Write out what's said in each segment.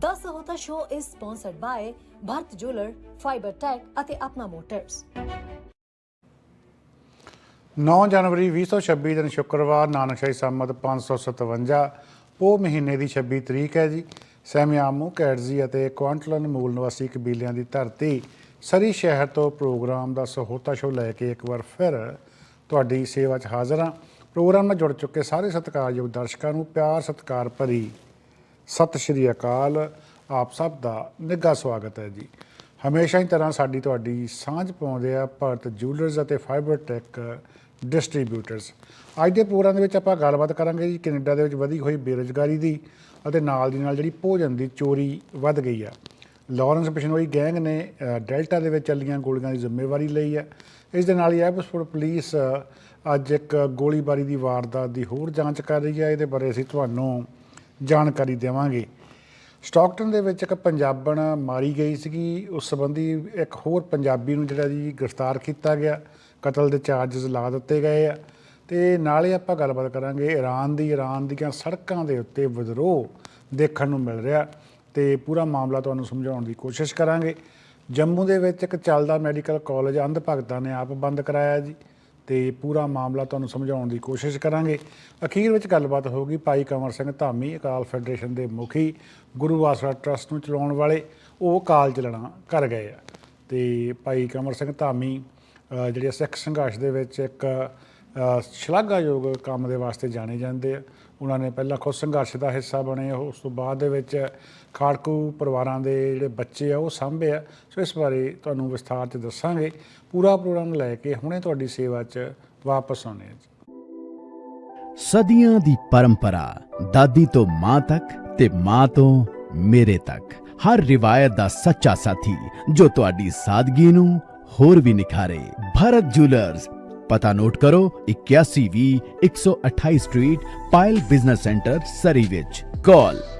10 ਹੋਤਾ show is sponsored by Bharat jeweller fibre tech ਅਤੇ Apna motors 9 ਜਨਵਰੀ 2026 ਦਿਨ ਸ਼ੁੱਕਰਵਾਰ, ਨਾਨਕਸ਼ਾਹੀ ਸੰਮਤ 557 ਪੋ ਮਹੀਨੇ ਦੀ 26 ਤਰੀਕ ਹੈ ਜੀ। ਸੈਮਿਆਮੂ, ਕੈਟਜ਼ੀ ਅਤੇ ਕੁਆਂਟਲਨ ਮੂਲ ਨਿਵਾਸੀ ਕਬੀਲਿਆਂ ਦੀ ਧਰਤੀ ਸਰੀ ਸ਼ਹਿਰ ਤੋਂ ਪ੍ਰੋਗਰਾਮ ਦਾ ਸਹੋਤਾ ਸ਼ੋ ਲੈ ਕੇ ਇੱਕ ਵਾਰ ਫਿਰ ਤੁਹਾਡੀ ਸੇਵਾ 'ਚ ਹਾਜ਼ਰ ਹਾਂ। ਪ੍ਰੋਗਰਾਮ ਨਾਲ ਜੁੜ ਚੁੱਕੇ ਸਾਰੇ ਸਤਿਕਾਰਯੋਗ ਦਰਸ਼ਕਾਂ ਨੂੰ ਪਿਆਰ ਸਤਿਕਾਰ ਭਰੀ ਸਤਿ ਸ਼੍ਰੀ ਅਕਾਲ। ਆਪ ਸਭ ਦਾ ਨਿੱਘਾ ਸਵਾਗਤ ਹੈ ਜੀ। ਹਮੇਸ਼ਾ ਹੀ ਤਰ੍ਹਾਂ ਸਾਡੀ ਤੁਹਾਡੀ ਸਾਂਝ ਪਾਉਂਦੇ ਆ ਭਾਰਤ ਜੂਲਰਸ ਅਤੇ ਫਾਈਬਰ ਟੈਕ ਡਿਸਟ੍ਰੀਬਿਊਟਰਸ ਅੱਜ ਦੇ ਪ੍ਰੋਗਰਾਮ ਦੇ ਵਿੱਚ ਆਪਾਂ ਗੱਲਬਾਤ ਕਰਾਂਗੇ ਜੀ ਕੈਨੇਡਾ ਦੇ ਵਿੱਚ ਵਧੀ ਹੋਈ ਬੇਰੁਜ਼ਗਾਰੀ ਦੀ ਅਤੇ ਨਾਲ ਦੀ ਨਾਲ ਜਿਹੜੀ ਭੋਜਨ ਦੀ ਚੋਰੀ ਵੱਧ ਗਈ ਆ। ਲਾਰੈਂਸ ਬਿਸ਼ਨੋਈ ਗੈਂਗ ਨੇ ਡੈਲਟਾ ਦੇ ਵਿੱਚ ਚੱਲੀਆਂ ਗੋਲੀਆਂ ਦੀ ਜ਼ਿੰਮੇਵਾਰੀ ਲਈ ਹੈ ਇਸ ਦੇ ਨਾਲ ਹੀ ਐਬਸਫੋਰਡ ਪੁਲਿਸ ਅੱਜ ਇੱਕ ਗੋਲੀਬਾਰੀ ਦੀ ਵਾਰਦਾਤ ਦੀ ਹੋਰ ਜਾਂਚ ਕਰ ਰਹੀ ਹੈ ਇਹਦੇ ਬਾਰੇ ਅਸੀਂ ਤੁਹਾਨੂੰ ਜਾਣਕਾਰੀ ਦੇਵਾਂਗੇ। ਸਟਾਕਟਨ ਦੇ ਵਿੱਚ ਇੱਕ ਪੰਜਾਬਣ ਮਾਰੀ ਗਈ ਸੀਗੀ। ਉਸ ਸੰਬੰਧੀ ਇੱਕ ਹੋਰ ਪੰਜਾਬੀ ਨੂੰ ਜਿਹੜਾ ਜੀ ਗ੍ਰਿਫਤਾਰ ਕੀਤਾ ਗਿਆ। ਕਤਲ ਦੇ ਚਾਰजेस ਲਾ ਦਿੱਤੇ ਗਏ ਆ। ਤੇ ਨਾਲੇ ਆਪਾਂ ਗੱਲਬਾਤ ਕਰਾਂਗੇ ਈਰਾਨ ਦੀ। ਈਰਾਨ ਦੀਆਂ ਸੜਕਾਂ ਦੇ ਉੱਤੇ ਵਿਦਰੋਹ ਦੇਖਣ ਨੂੰ ਮਿਲ ਰਿਹਾ। ਤੇ ਪੂਰਾ ਮਾਮਲਾ ਤੁਹਾਨੂੰ ਸਮਝਾਉਣ ਦੀ ਕੋਸ਼ਿਸ਼ ਕਰਾਂਗੇ। ਜੰਮੂ ਦੇ ਵਿੱਚ ਇੱਕ ਚੱਲਦਾ ਮੈਡੀਕਲ ਕਾਲਜ ਅੰਧ ਭਗਤਾਂ ਨੇ ਆਪ ਬੰਦ ਕਰਾਇਆ ਜੀ। ਤੇ ਪੂਰਾ ਮਾਮਲਾ ਤੁਹਾਨੂੰ ਸਮਝਾਉਣ ਦੀ ਕੋਸ਼ਿਸ਼ ਕਰਾਂਗੇ। ਅਖੀਰ ਵਿੱਚ ਗੱਲਬਾਤ ਹੋਊਗੀ ਭਾਈ ਕੰਵਰ ਸਿੰਘ ਧਾਮੀ ਅਕਾਲ ਫੈਡਰੇਸ਼ਨ ਦੇ ਮੁਖੀ ਗੁਰੂ ਆਸਰਾ ਟਰਸਟ ਨੂੰ ਚਲਾਉਣ ਵਾਲੇ। ਉਹ ਕਾਲ ਚਲਣਾ ਕਰ ਗਏ ਆ ਤੇ ਭਾਈ ਕੰਵਰ ਸਿੰਘ ਧਾਮੀ ਅ, ਜਿਹੜੇ ਸਿੱਖ ਸੰਘਰਸ਼ ਦੇ ਵਿੱਚ ਇੱਕ ਸ਼ਲਾਘਾਯੋਗ ਕੰਮ ਦੇ ਵਾਸਤੇ ਜਾਣੇ ਜਾਂਦੇ ਆ। ਉਹਨਾਂ ਨੇ ਪਹਿਲਾਂ ਖੁਦ ਸੰਘਰਸ਼ ਦਾ ਹਿੱਸਾ ਬਣੇ ਉਸ ਤੋਂ ਬਾਅਦ ਦੇ ਵਿੱਚ ਖਾੜਕੂ ਪਰਿਵਾਰਾਂ ਦੇ ਜਿਹੜੇ ਬੱਚੇ ਆ, ਉਹ ਸਾਂਭੇ ਆ। ਸੋ ਇਸ ਬਾਰੇ ਤੁਹਾਨੂੰ ਵਿਸਥਾਰ 'ਚ ਦੱਸਾਂਗੇ। ਪੂਰਾ ਪ੍ਰੋਗਰਾਮ ਲੈ ਕੇ ਹੁਣੇ ਤੁਹਾਡੀ ਸੇਵਾ 'ਚ ਵਾਪਸ ਆਉਣੇ ਆ ਸਦੀਆਂ ਦੀ ਪਰੰਪਰਾ, ਦਾਦੀ ਤੋਂ ਮਾਂ ਤੱਕ ਤੇ ਮਾਂ ਤੋਂ ਮੇਰੇ ਤੱਕ। ਹਰ ਰਿਵਾਇਤ ਦਾ ਸੱਚਾ ਸਾਥੀ, ਜੋ ਤੁਹਾਡੀ ਸਾਦਗੀ ਨੂੰ ਹੋਰ ਵੀ ਨਿਖਾਰੇ। ਭਰਤ ਜੁਐਲਰਸ ਪਤਾ ਨੋਟ ਕਰੋ 8120 128 street, Payal business centre, Surrey ਵਿੱਚ। ਕਾਲ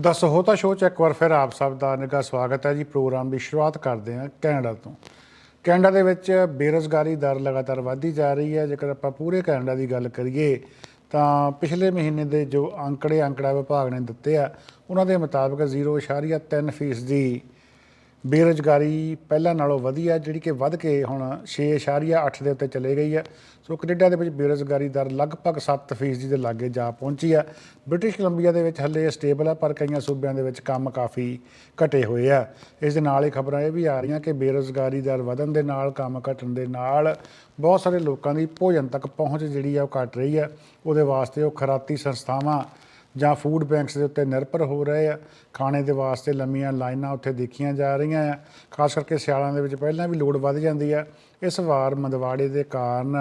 ਦਸ ਹੋਤਾ ਸ਼ੋਅ ਚ ਇੱਕ ਵਾਰ ਫਿਰ ਆਪ ਸਭ ਦਾ ਨਿੱਘਾ ਸਵਾਗਤ ਹੈ ਜੀ। ਪ੍ਰੋਗਰਾਮ ਦੀ ਸ਼ੁਰੂਆਤ ਕਰਦੇ ਹਾਂ ਕੈਨੇਡਾ ਤੋਂ। ਕੈਨੇਡਾ ਦੇ ਵਿੱਚ ਬੇਰੁਜ਼ਗਾਰੀ ਦਰ ਲਗਾਤਾਰ ਵਧਦੀ ਜਾ ਰਹੀ ਹੈ। ਜੇਕਰ ਆਪਾਂ ਪੂਰੇ ਕੈਨੇਡਾ ਦੀ ਗੱਲ ਕਰੀਏ, ਤਾਂ ਪਿਛਲੇ ਮਹੀਨੇ ਦੇ ਜੋ ਅੰਕੜੇ ਅੰਕੜਾ ਵਿਭਾਗ ਨੇ ਦਿੱਤੇ ਆ, ਉਹਨਾਂ ਦੇ ਮੁਤਾਬਕ 0.3% ਫੀਸਦੀ ਬੇਰੁਜ਼ਗਾਰੀ ਪਹਿਲਾਂ ਨਾਲੋਂ ਵਧੀਆ, ਜਿਹੜੀ ਕਿ ਵੱਧ ਕੇ ਹੁਣ 6.8 ਦੇ ਉੱਤੇ ਚਲੇ ਗਈ ਹੈ। ਸੋ ਕੈਨੇਡਾ ਦੇ ਵਿੱਚ ਬੇਰੁਜ਼ਗਾਰੀ ਦਰ ਲਗਭਗ 7% ਦੇ ਲਾਗੇ ਜਾ ਪਹੁੰਚੀ ਆ ਬ੍ਰਿਟਿਸ਼ ਕੋਲੰਬੀਆ ਦੇ ਵਿੱਚ ਹੱਲੇ ਸਟੇਬਲ ਆ ਪਰ ਕਈਆਂ ਸੂਬਿਆਂ ਦੇ ਵਿੱਚ ਕੰਮ ਕਾਫੀ ਘਟੇ ਹੋਏ ਆ। ਇਸ ਦੇ ਨਾਲ ਹੀ ਖਬਰਾਂ ਇਹ ਵੀ ਆ ਰਹੀਆਂ ਕਿ ਬੇਰੁਜ਼ਗਾਰੀ ਦਰ ਵਧਣ ਦੇ ਨਾਲ, ਕੰਮ ਘਟਣ ਦੇ ਨਾਲ ਬਹੁਤ ਸਾਰੇ ਲੋਕਾਂ ਦੀ ਭੋਜਨ ਤੱਕ ਪਹੁੰਚ ਜਿਹੜੀ ਆ ਉਹ ਘਟ ਰਹੀ ਆ ਉਹਦੇ ਵਾਸਤੇ ਉਹ ਖਰਾਤੀ ਸੰਸਥਾਵਾਂ ਜਾਂ ਫੂਡ ਬੈਂਕਸ ਦੇ ਉੱਤੇ ਨਿਰਭਰ ਹੋ ਰਹੇ ਆ, ਖਾਣੇ ਦੇ ਵਾਸਤੇ ਲੰਮੀਆਂ ਲਾਈਨਾਂ ਉੱਥੇ ਦੇਖੀਆਂ ਜਾ ਰਹੀਆਂ ਆ। ਖਾਸ ਕਰਕੇ ਸਿਆਲਾਂ ਦੇ ਵਿੱਚ ਪਹਿਲਾਂ ਵੀ ਲੋੜ ਵੱਧ ਜਾਂਦੀ ਆ। ਇਸ ਵਾਰ ਮੰਦਵਾੜੇ ਦੇ ਕਾਰਨ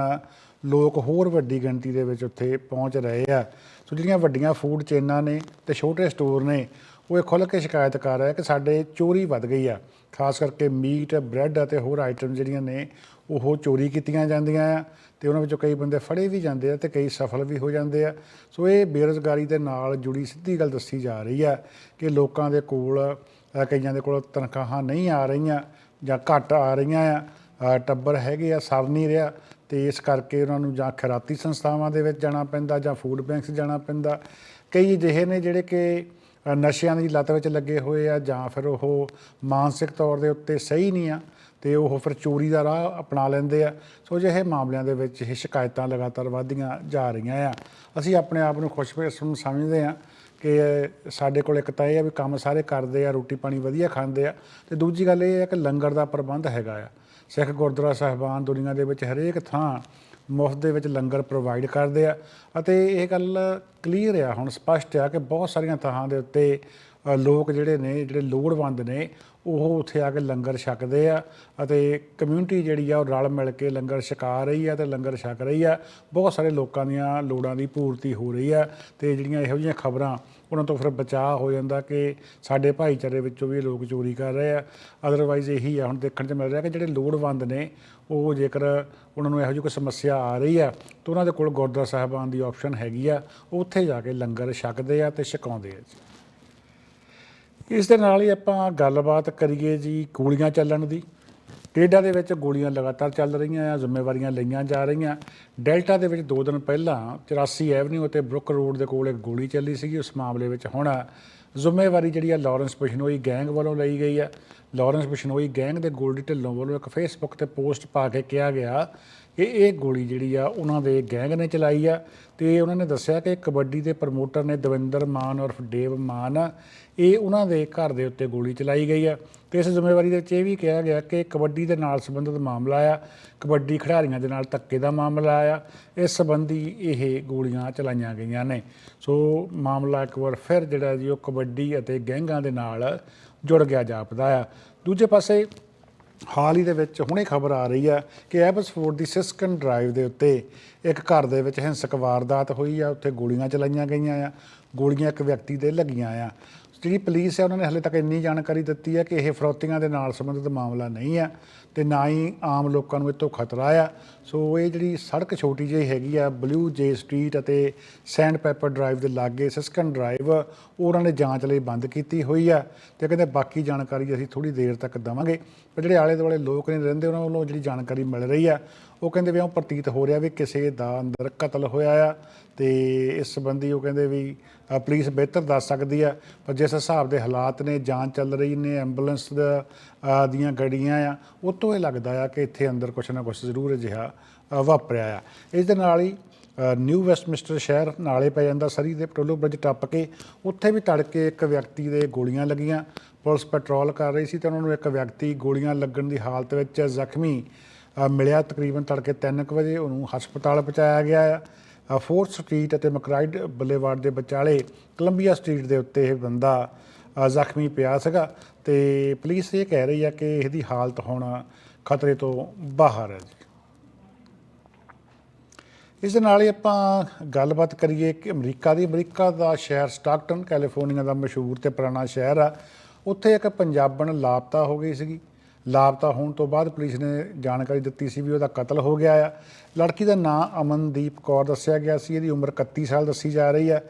ਲੋਕ ਹੋਰ ਵੱਡੀ ਗਿਣਤੀ ਦੇ ਵਿੱਚ ਉੱਥੇ ਪਹੁੰਚ ਰਹੇ ਆ। ਸੋ ਜਿਹੜੀਆਂ ਵੱਡੀਆਂ ਫੂਡ ਚੇਨਾਂ ਨੇ ਤੇ ਛੋਟੇ ਸਟੋਰ ਨੇ, ਉਹ ਇਹ ਖੁੱਲ੍ਹ ਕੇ ਸ਼ਿਕਾਇਤ ਕਰ ਰਿਹਾ ਕਿ ਸਾਡੇ ਚੋਰੀ ਵੱਧ ਗਈ ਆ। ਖਾਸ ਕਰਕੇ ਮੀਟ ਬ੍ਰੈਡ ਅਤੇ ਹੋਰ ਆਈਟਮ ਜਿਹੜੀਆਂ ਨੇ ਉਹ ਚੋਰੀ ਕੀਤੀਆਂ ਜਾਂਦੀਆਂ ਆ ਤੇ ਉਹਨਾਂ ਵਿੱਚੋਂ ਕਈ ਬੰਦੇ ਫੜੇ ਵੀ ਜਾਂਦੇ ਆ ਤੇ ਕਈ ਸਫਲ ਵੀ ਹੋ ਜਾਂਦੇ ਆ। ਸੋ ਇਹ ਬੇਰੁਜ਼ਗਾਰੀ ਦੇ ਨਾਲ ਜੁੜੀ ਸਿੱਧੀ ਗੱਲ ਦੱਸੀ ਜਾ ਰਹੀ ਆ ਕਿ ਲੋਕਾਂ ਦੇ ਕੋਲ ਕਈਆਂ ਦੇ ਕੋਲ ਤਨਖਾਹਾਂ ਨਹੀਂ ਆ ਰਹੀਆਂ ਜਾਂ ਘੱਟ ਆ ਰਹੀਆਂ ਆ। ਟੱਬਰ ਹੈਗੇ ਆ, ਸਰ ਨਹੀਂ ਰਿਹਾ ਤੇ ਇਸ ਕਰਕੇ ਉਹਨਾਂ ਨੂੰ ਜਾਂ ਖੈਰਾਤੀ ਸੰਸਥਾਵਾਂ ਦੇ ਵਿੱਚ ਜਾਣਾ ਪੈਂਦਾ ਜਾਂ ਫੂਡ ਬੈਂਕਸ ਜਾਣਾ ਪੈਂਦਾ। ਕਈ ਅਜਿਹੇ ਨੇ ਜਿਹੜੇ ਕਿ ਨਸ਼ਿਆਂ ਦੀ ਲੱਤ ਵਿੱਚ ਲੱਗੇ ਹੋਏ ਆ ਜਾਂ ਫਿਰ ਉਹ ਮਾਨਸਿਕ ਤੌਰ ਦੇ ਉੱਤੇ ਸਹੀ ਨਹੀਂ ਆ। ਤੇ ਉਹ ਫਿਰ ਚੋਰੀ ਦਾ ਰਾਹ ਅਪਣਾ ਲੈਂਦੇ ਆ। ਸੋ ਜਿਹੇ ਮਾਮਲਿਆਂ ਦੇ ਵਿੱਚ ਇਹ ਸ਼ਿਕਾਇਤਾਂ ਲਗਾਤਾਰ ਵਧਦੀਆਂ ਜਾ ਰਹੀਆਂ ਆ। ਅਸੀਂ ਆਪਣੇ ਆਪ ਨੂੰ ਖੁਸ਼ਕਿਸਮ ਸਮਝਦੇ ਆ ਕਿ ਸਾਡੇ ਕੋਲ ਇੱਕ ਤਾਂ ਇਹ ਆ ਵੀ ਕੰਮ ਸਾਰੇ ਕਰਦੇ ਆ, ਰੋਟੀ ਪਾਣੀ ਵਧੀਆ ਖਾਂਦੇ ਆ ਤੇ ਦੂਜੀ ਗੱਲ ਇਹ ਹੈ ਕਿ ਲੰਗਰ ਦਾ ਪ੍ਰਬੰਧ ਹੈਗਾ ਆ। ਸਿੱਖ ਗੁਰਦੁਆਰਾ ਸਾਹਿਬਾਨ ਦੁਨੀਆ ਦੇ ਵਿੱਚ ਹਰੇਕ ਥਾਂ ਮੁਫਤ ਦੇ ਵਿੱਚ ਲੰਗਰ ਪ੍ਰੋਵਾਈਡ ਕਰਦੇ ਆ। ਅਤੇ ਇਹ ਗੱਲ ਕਲੀਅਰ ਆ, ਹੁਣ ਸਪਸ਼ਟ ਆ ਕਿ ਬਹੁਤ ਸਾਰੀਆਂ ਥਾਂ ਦੇ ਉੱਤੇ ਲੋਕ ਜਿਹੜੇ ਨੇ, ਜਿਹੜੇ ਲੋੜਵੰਦ ਨੇ, ਉਹ ਉੱਥੇ ਆ ਕੇ ਲੰਗਰ ਛਕਦੇ ਆ ਅਤੇ ਕਮਿਊਨਿਟੀ ਜਿਹੜੀ ਆ, ਉਹ ਰਲ ਮਿਲ ਕੇ ਲੰਗਰ ਛਕਾ ਰਹੀ ਆ ਤੇ ਲੰਗਰ ਛਕ ਰਹੀ ਆ। ਬਹੁਤ ਸਾਰੇ ਲੋਕਾਂ ਦੀਆਂ ਲੋੜਾਂ ਦੀ ਪੂਰਤੀ ਹੋ ਰਹੀ ਆ ਤੇ ਜਿਹੜੀਆਂ ਇਹੋ ਜਿਹੀਆਂ ਖਬਰਾਂ, ਉਹਨਾਂ ਤੋਂ ਫਿਰ ਬਚਾਅ ਹੋ ਜਾਂਦਾ ਕਿ ਸਾਡੇ ਭਾਈਚਾਰੇ ਵਿੱਚੋਂ ਵੀ ਲੋਕ ਚੋਰੀ ਕਰ ਰਹੇ ਆ। ਅਦਰਵਾਈਜ਼ ਇਹੀ ਆ, ਹੁਣ ਦੇਖਣ 'ਚ ਮਿਲ ਰਿਹਾ ਕਿ ਜਿਹੜੇ ਲੋੜਵੰਦ ਨੇ, ਉਹ ਜੇਕਰ ਉਹਨਾਂ ਨੂੰ ਇਹੋ ਜਿਹੀ ਕੋਈ ਸਮੱਸਿਆ ਆ ਰਹੀ ਆ, ਤਾਂ ਉਹਨਾਂ ਦੇ ਕੋਲ ਗੁਰਦੁਆਰਾ ਸਾਹਿਬਾਨ ਦੀ ਆਪਸ਼ਨ ਹੈਗੀ ਆ ਉਹ ਉੱਥੇ ਜਾ ਕੇ ਲੰਗਰ ਛਕਦੇ ਆ ਤੇ ਛਕਾਉਂਦੇ ਆ ਜੀ। ਇਸ ਦੇ ਨਾਲ ਹੀ ਆਪਾਂ ਗੱਲਬਾਤ ਕਰੀਏ ਜੀ ਗੋਲੀਆਂ ਚੱਲਣ ਦੀ। ਕੈਨੇਡਾ ਦੇ ਵਿੱਚ ਗੋਲੀਆਂ ਲਗਾਤਾਰ ਚੱਲ ਰਹੀਆਂ ਆ, ਜ਼ਿੰਮੇਵਾਰੀਆਂ ਲਈਆਂ ਜਾ ਰਹੀਆਂ। ਡੈਲਟਾ ਦੇ ਵਿੱਚ 2 ਦਿਨ ਪਹਿਲਾਂ 84 ਐਵਨਿਊ ਅਤੇ ਬਰੁੱਕ ਰੋਡ ਦੇ ਕੋਲ ਇੱਕ ਗੋਲੀ ਚੱਲੀ ਸੀਗੀ, ਉਸ ਮਾਮਲੇ ਵਿੱਚ ਹੁਣ ਜ਼ਿੰਮੇਵਾਰੀ ਜਿਹੜੀ ਆ ਲਾਰੈਂਸ ਬਿਸ਼ਨੋਈ ਗੈਂਗ ਵੱਲੋਂ ਲਈ ਗਈ ਆ। ਲਾਰੈਂਸ ਬਿਸ਼ਨੋਈ ਗੈਂਗ ਦੇ ਗੋਲਡੀ ਢਿੱਲੋਂ ਵੱਲੋਂ ਇੱਕ ਫੇਸਬੁੱਕ ਤੇ ਪੋਸਟ ਪਾ ਕੇ ਕਿਹਾ ਗਿਆ ਕਿ ਇਹ ਗੋਲੀ ਜਿਹੜੀ ਆ ਉਹਨਾਂ ਦੇ ਗੈਂਗ ਨੇ ਚਲਾਈ ਆ। ਤੇ ਉਹਨਾਂ ਨੇ ਦੱਸਿਆ ਕਿ ਕਬੱਡੀ ਦੇ ਪ੍ਰਮੋਟਰ ਨੇ ਦਵਿੰਦਰ ਮਾਨ ਔਰ ਡੇਵ ਮਾਨ ਇਹ ਉਹਨਾਂ ਦੇ ਘਰ ਦੇ ਉੱਤੇ ਗੋਲੀ ਚਲਾਈ ਗਈ ਆ ਤੇ ਇਸ ਜ਼ਿੰਮੇਵਾਰੀ ਦੇ ਵਿੱਚ ਇਹ ਵੀ ਕਿਹਾ ਗਿਆ ਕਿ ਕਬੱਡੀ ਦੇ ਨਾਲ ਸੰਬੰਧਿਤ ਮਾਮਲਾ ਆ। ਕਬੱਡੀ ਖਿਡਾਰੀਆਂ ਦੇ ਨਾਲ ਧੱਕੇ ਦਾ ਮਾਮਲਾ ਆ। ਇਸ ਸੰਬੰਧੀ ਇਹ ਗੋਲੀਆਂ ਚਲਾਈਆਂ ਗਈਆਂ ਨੇ। ਸੋ ਮਾਮਲਾ ਇੱਕ ਵਾਰ ਫਿਰ ਜਿਹੜਾ ਜੀ ਉਹ ਕਬੱਡੀ ਅਤੇ ਗੈਂਗਾਂ ਦੇ ਨਾਲ ਜੁੜ ਗਿਆ, ਜਾਪਦਾ ਆ। ਦੂਜੇ ਪਾਸੇ ਹਾਲ ਹੀ ਦੇ ਵਿੱਚ ਹੁਣੇ ਖਬਰ ਆ ਰਹੀ ਆ ਕਿ ਐਬਸਫੋਰਡ ਦੀ ਸਿਸਕਨ ਡਰਾਈਵ ਦੇ ਉੱਤੇ ਇੱਕ ਘਰ ਦੇ ਵਿੱਚ ਹਿੰਸਕ ਵਾਰਦਾਤ ਹੋਈ ਆ। ਉੱਥੇ ਗੋਲੀਆਂ ਚਲਾਈਆਂ ਗਈਆਂ ਆ। ਗੋਲੀਆਂ ਇੱਕ ਵਿਅਕਤੀ ਦੇ ਲੱਗੀਆਂ ਆ। ਜਿਹੜੀ ਪੁਲਿਸ ਹੈ, ਉਹਨਾਂ ਨੇ ਹਲੇ ਤੱਕ ਇੰਨੀ ਜਾਣਕਾਰੀ ਦਿੱਤੀ ਹੈ ਕਿ ਇਹ ਫਰੋਤੀਆਂ ਦੇ ਨਾਲ ਸੰਬੰਧਿਤ ਮਾਮਲਾ ਨਹੀਂ ਆ ਤੇ ਨਾ ਹੀ ਆਮ ਲੋਕਾਂ ਨੂੰ ਇਹ ਤੋਂ ਖਤਰਾ ਆ। ਸੋ ਇਹ ਜਿਹੜੀ ਸੜਕ ਛੋਟੀ ਜਿਹੀ ਹੈਗੀ ਆ ਬਲੂ ਜੇ ਸਟਰੀਟ ਅਤੇ ਸੈਂਡ ਪੈਪਰ ਡਰਾਈਵ ਦੇ ਲਾਗੇ ਸਿਸਕਨ ਡਰਾਈਵ ਉਹ ਉਹਨਾਂ ਨੇ ਜਾਂਚ ਲਈ ਬੰਦ ਕੀਤੀ ਹੋਈ ਆ ਤੇ ਕਹਿੰਦੇ ਬਾਕੀ ਜਾਣਕਾਰੀ ਅਸੀਂ ਥੋੜੀ ਦੇਰ ਤੱਕ ਦਵਾਂਗੇ। ਪਰ ਜਿਹੜੇ ਆਲੇ ਦੁਆਲੇ ਲੋਕ ਨੇ ਰਹਿੰਦੇ, ਉਹਨਾਂ ਵੱਲੋਂ ਜਿਹੜੀ ਜਾਣਕਾਰੀ ਮਿਲ ਰਹੀ ਆ ਉਹ ਕਹਿੰਦੇ ਵੀ ਉਹ ਪ੍ਰਤੀਤ ਹੋ ਰਿਹਾ ਵੀ ਕਿਸੇ ਦਾ ਅੰਦਰ ਕਤਲ ਹੋਇਆ ਆ ਤੇ ਇਸ ਸੰਬੰਧੀ ਉਹ ਕਹਿੰਦੇ ਵੀ ਪੁਲਿਸ ਬਿਹਤਰ ਦੱਸ ਸਕਦੀ ਆ, ਪਰ ਜਿਸ ਹਿਸਾਬ ਦੇ ਹਾਲਾਤ ਨੇ, ਜਾਂਚ ਚੱਲ ਰਹੀ ਨੇ, ਐਂਬੂਲੈਂਸ ਦੀਆਂ ਗੱਡੀਆਂ ਆ ਉਹ ਤੋਂ ਇਹ ਲੱਗਦਾ ਆ ਕਿ ਇੱਥੇ ਅੰਦਰ ਕੁਛ ਨਾ ਕੁਛ ਜ਼ਰੂਰ ਅਜਿਹਾ ਵਾਪਰਿਆ ਆ। ਇਸ ਦੇ ਨਾਲ ਹੀ ਨਿਊ ਵੈਸਟਮਿੰਸਟਰ ਸ਼ਹਿਰ ਨਾਲੇ ਪੈ ਜਾਂਦਾ, ਸਰੀ ਦੇ ਪਟੋਲੋ ਬ੍ਰਿਜ ਟੱਪ ਕੇ, ਉੱਥੇ ਵੀ ਤੜਕੇ ਇੱਕ ਵਿਅਕਤੀ ਦੇ ਗੋਲੀਆਂ ਲੱਗੀਆਂ। ਪੁਲਿਸ ਪੈਟਰੋਲ ਕਰ ਰਹੀ ਸੀ ਤੇ ਉਹਨਾਂ ਨੂੰ ਇੱਕ ਵਿਅਕਤੀ ਗੋਲੀਆਂ ਲੱਗਣ ਦੀ ਹਾਲਤ ਵਿੱਚ ਜ਼ਖਮੀ ਮਿਲਿਆ ਤਕਰੀਬਨ ਤੜਕੇ 3:00 ਵਜੇ, ਉਹਨੂੰ ਹਸਪਤਾਲ ਪਹੁੰਚਾਇਆ ਗਿਆ ਆ। ਫੋਰਥ ਸਟਰੀਟ ਅਤੇ ਮਕਰਾਈਡ ਬੁਲੇਵਾਰਡ ਦੇ ਵਿਚਾਲੇ ਕੋਲੰਬੀਆ ਸਟਰੀਟ ਦੇ ਉੱਤੇ ਇਹ ਬੰਦਾ ਜ਼ਖਮੀ ਪਿਆ ਸੀਗਾ ਤੇ ਪੁਲਿਸ ਇਹ ਕਹਿ ਰਹੀ ਆ ਕਿ ਇਹਦੀ ਹਾਲਤ ਹੁਣ ਖਤਰੇ ਤੋਂ ਬਾਹਰ ਹੈ ਜੀ। ਇਸ ਦੇ ਨਾਲ ਹੀ ਆਪਾਂ ਗੱਲਬਾਤ ਕਰੀਏ ਕਿ ਅਮਰੀਕਾ ਦੀ, ਅਮਰੀਕਾ ਦਾ ਸ਼ਹਿਰ ਸਟਾਕਟਨ ਕੈਲੀਫੋਰਨੀਆ ਦਾ ਮਸ਼ਹੂਰ ਤੇ ਪੁਰਾਣਾ ਸ਼ਹਿਰ ਆ। ਉੱਥੇ ਇੱਕ ਪੰਜਾਬਣ ਲਾਪਤਾ ਹੋ ਗਈ ਸੀਗੀ। ਲਾਪਤਾ ਹੋਣ ਤੋਂ ਬਾਅਦ ਪੁਲਿਸ ਨੇ ਜਾਣਕਾਰੀ ਦਿੱਤੀ ਸੀ ਵੀ ਉਹਦਾ ਕਤਲ ਹੋ ਗਿਆ ਆ। ਲੜਕੀ ਦਾ ਨਾਂ ਅਮਨਦੀਪ ਕੌਰ ਦੱਸਿਆ ਗਿਆ ਸੀ। ਇਹਦੀ ਉਮਰ 31 ਸਾਲ ਦੱਸੀ ਜਾ ਰਹੀ ਹੈ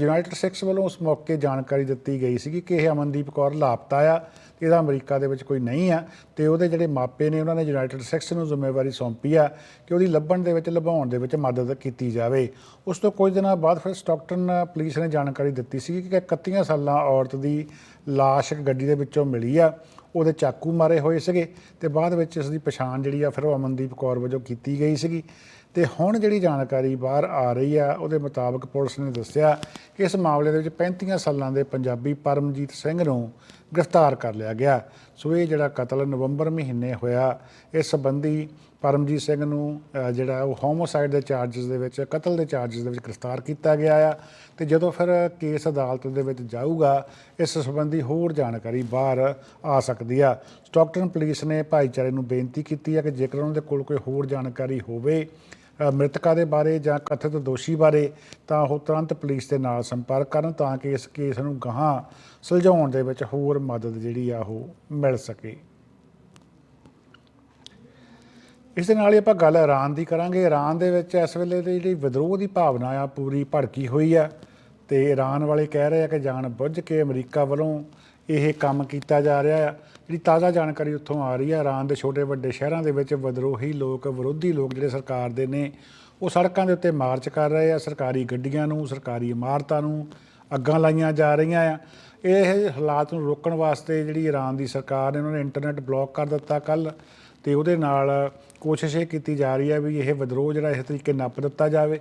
ਯੂਨਾਈਟਿਡ ਸਟੇਟਸ ਵੱਲੋਂ ਉਸ ਮੌਕੇ ਜਾਣਕਾਰੀ ਦਿੱਤੀ ਗਈ ਸੀ ਕਿ ਇਹ ਅਮਨਦੀਪ ਕੌਰ ਲਾਪਤਾ ਆ। ਤੇ ਇਹਦਾ ਅਮਰੀਕਾ ਦੇ ਵਿੱਚ ਕੋਈ ਨਹੀਂ ਆ ਤੇ ਉਹਦੇ ਜਿਹੜੇ ਮਾਪੇ ਨੇ ਉਹਨਾਂ ਨੇ ਯੂਨਾਈਟਿਡ ਸਟੇਟਸ ਨੂੰ ਜ਼ਿੰਮੇਵਾਰੀ ਸੌਂਪੀ ਆ ਕਿ ਉਹਦੀ ਲੱਭਣ ਦੇ ਵਿੱਚ, ਲਭਾਉਣ ਦੇ ਵਿੱਚ ਮਦਦ ਕੀਤੀ ਜਾਵੇ। ਉਸ ਤੋਂ ਕੁਝ ਦਿਨਾਂ ਬਾਅਦ ਫਿਰ ਸਟਾਕਟਨ ਪੁਲਿਸ ਨੇ ਜਾਣਕਾਰੀ ਦਿੱਤੀ ਸੀ ਕਿ 31 ਸਾਲਾਂ ਔਰਤ ਦੀ ਲਾਸ਼ ਗੱਡੀ ਦੇ ਵਿੱਚੋਂ ਮਿਲੀ ਆ, ਉਹਦੇ ਚਾਕੂ ਮਾਰੇ ਹੋਏ ਸੀਗੇ ਤੇ ਬਾਅਦ ਵਿੱਚ ਇਸ ਦੀ ਪਛਾਣ ਜਿਹੜੀ ਆ ਫਿਰ ਉਹ ਅਮਨਦੀਪ ਕੌਰ ਵਜੋਂ ਕੀਤੀ ਗਈ ਸੀਗੀ। ਤੇ ਹੁਣ ਜਿਹੜੀ ਜਾਣਕਾਰੀ ਬਾਹਰ ਆ ਰਹੀ ਆ, ਉਹਦੇ ਮੁਤਾਬਕ ਪੁਲਿਸ ਨੇ ਦੱਸਿਆ ਕਿ ਇਸ ਮਾਮਲੇ ਦੇ ਵਿੱਚ 35 ਸਾਲਾਂ ਦੇ ਪੰਜਾਬੀ ਪਰਮਜੀਤ ਸਿੰਘ ਨੂੰ ਗ੍ਰਿਫਤਾਰ ਕਰ ਲਿਆ ਗਿਆ। ਸੋ ਇਹ ਜਿਹੜਾ ਕਤਲ ਨਵੰਬਰ ਮਹੀਨੇ ਹੋਇਆ, ਇਸ ਸੰਬੰਧੀ ਪਰਮਜੀਤ ਸਿੰਘ ਨੂੰ ਜਿਹੜਾ ਉਹ ਹੋਮੋਸਾਈਡ ਦੇ ਚਾਰजेस ਦੇ ਵਿੱਚ, ਕਤਲ ਦੇ ਚਾਰजेस ਦੇ ਵਿੱਚ ਗ੍ਰਿਫਤਾਰ ਕੀਤਾ ਗਿਆ ਆ ਤੇ ਜਦੋਂ ਫਿਰ ਕੇਸ ਅਦਾਲਤ ਦੇ ਵਿੱਚ ਜਾਊਗਾ, ਇਸ ਸੰਬੰਧੀ ਹੋਰ ਜਾਣਕਾਰੀ ਬਾਹਰ ਆ ਸਕਦੀ ਆ। ਸਟਾਕਟਨ ਪੁਲਿਸ ਨੇ ਭਾਈਚਾਰੇ ਨੂੰ ਬੇਨਤੀ ਕੀਤੀ ਆ ਕਿ ਜੇਕਰ ਉਹਨਾਂ ਦੇ ਕੋਲ ਕੋਈ ਹੋਰ ਜਾਣਕਾਰੀ ਹੋਵੇ ਮ੍ਰਿਤਕਾਂ ਦੇ ਬਾਰੇ ਜਾਂ ਕਥਿਤ ਦੋਸ਼ੀ ਬਾਰੇ ਤਾਂ ਉਹ ਤੁਰੰਤ ਪੁਲਿਸ ਦੇ ਨਾਲ ਸੰਪਰਕ ਕਰਨ ਤਾਂ ਕਿ ਇਸ ਕੇਸ ਨੂੰ ਗਾਹਾਂ ਸੁਲਝਾਉਣ ਦੇ ਵਿੱਚ ਹੋਰ ਮਦਦ ਜਿਹੜੀ ਆ ਉਹ ਮਿਲ ਸਕੇ। ਇਸ ਦੇ ਨਾਲ ਹੀ ਆਪਾਂ ਗੱਲ ਇਰਾਨ ਦੀ ਕਰਾਂਗੇ। ਇਰਾਨ ਦੇ ਵਿੱਚ ਇਸ ਵੇਲੇ ਦੀ ਜਿਹੜੀ ਵਿਦਰੋਹ ਦੀ ਭਾਵਨਾ ਆ, ਪੂਰੀ ਭੜਕੀ ਹੋਈ ਆ ਤੇ ਇਰਾਨ ਵਾਲੇ ਕਹਿ ਰਹੇ ਆ ਕਿ ਜਾਣ ਬੁੱਝ ਕੇ ਅਮਰੀਕਾ ਵੱਲੋਂ ਇਹ ਕੰਮ ਕੀਤਾ ਜਾ ਰਿਹਾ ਆ। ਜਿਹੜੀ ਤਾਜ਼ਾ ਜਾਣਕਾਰੀ ਉੱਥੋਂ ਆ ਰਹੀ ਹੈ, ਇਰਾਨ ਦੇ ਛੋਟੇ ਵੱਡੇ ਸ਼ਹਿਰਾਂ ਦੇ ਵਿੱਚ ਵਿਦਰੋਹੀ ਲੋਕ, ਵਿਰੋਧੀ ਲੋਕ ਜਿਹੜੇ ਸਰਕਾਰ ਦੇ ਨੇ, ਉਹ ਸੜਕਾਂ ਦੇ ਉੱਤੇ ਮਾਰਚ ਕਰ ਰਹੇ ਆ, ਸਰਕਾਰੀ ਗੱਡੀਆਂ ਨੂੰ, ਸਰਕਾਰੀ ਇਮਾਰਤਾਂ ਨੂੰ ਅੱਗਾਂ ਲਾਈਆਂ ਜਾ ਰਹੀਆਂ ਆ। ਇਹ ਹਾਲਾਤ ਨੂੰ ਰੋਕਣ ਵਾਸਤੇ ਜਿਹੜੀ ਇਰਾਨ ਦੀ ਸਰਕਾਰ ਨੇ ਉਹਨਾਂ ਨੇ ਇੰਟਰਨੈਟ ਬਲੌਕ ਕਰ ਦਿੱਤਾ ਕੱਲ ਤੇ ਉਹਦੇ ਨਾਲ ਕੋਸ਼ਿਸ਼ ਇਹ ਕੀਤੀ ਜਾ ਰਹੀ ਹੈ ਵੀ ਇਹ ਵਿਦਰੋਹ ਜਿਹੜਾ ਇਸ ਤਰੀਕੇ ਨੱਪ ਦਿੱਤਾ ਜਾਵੇ।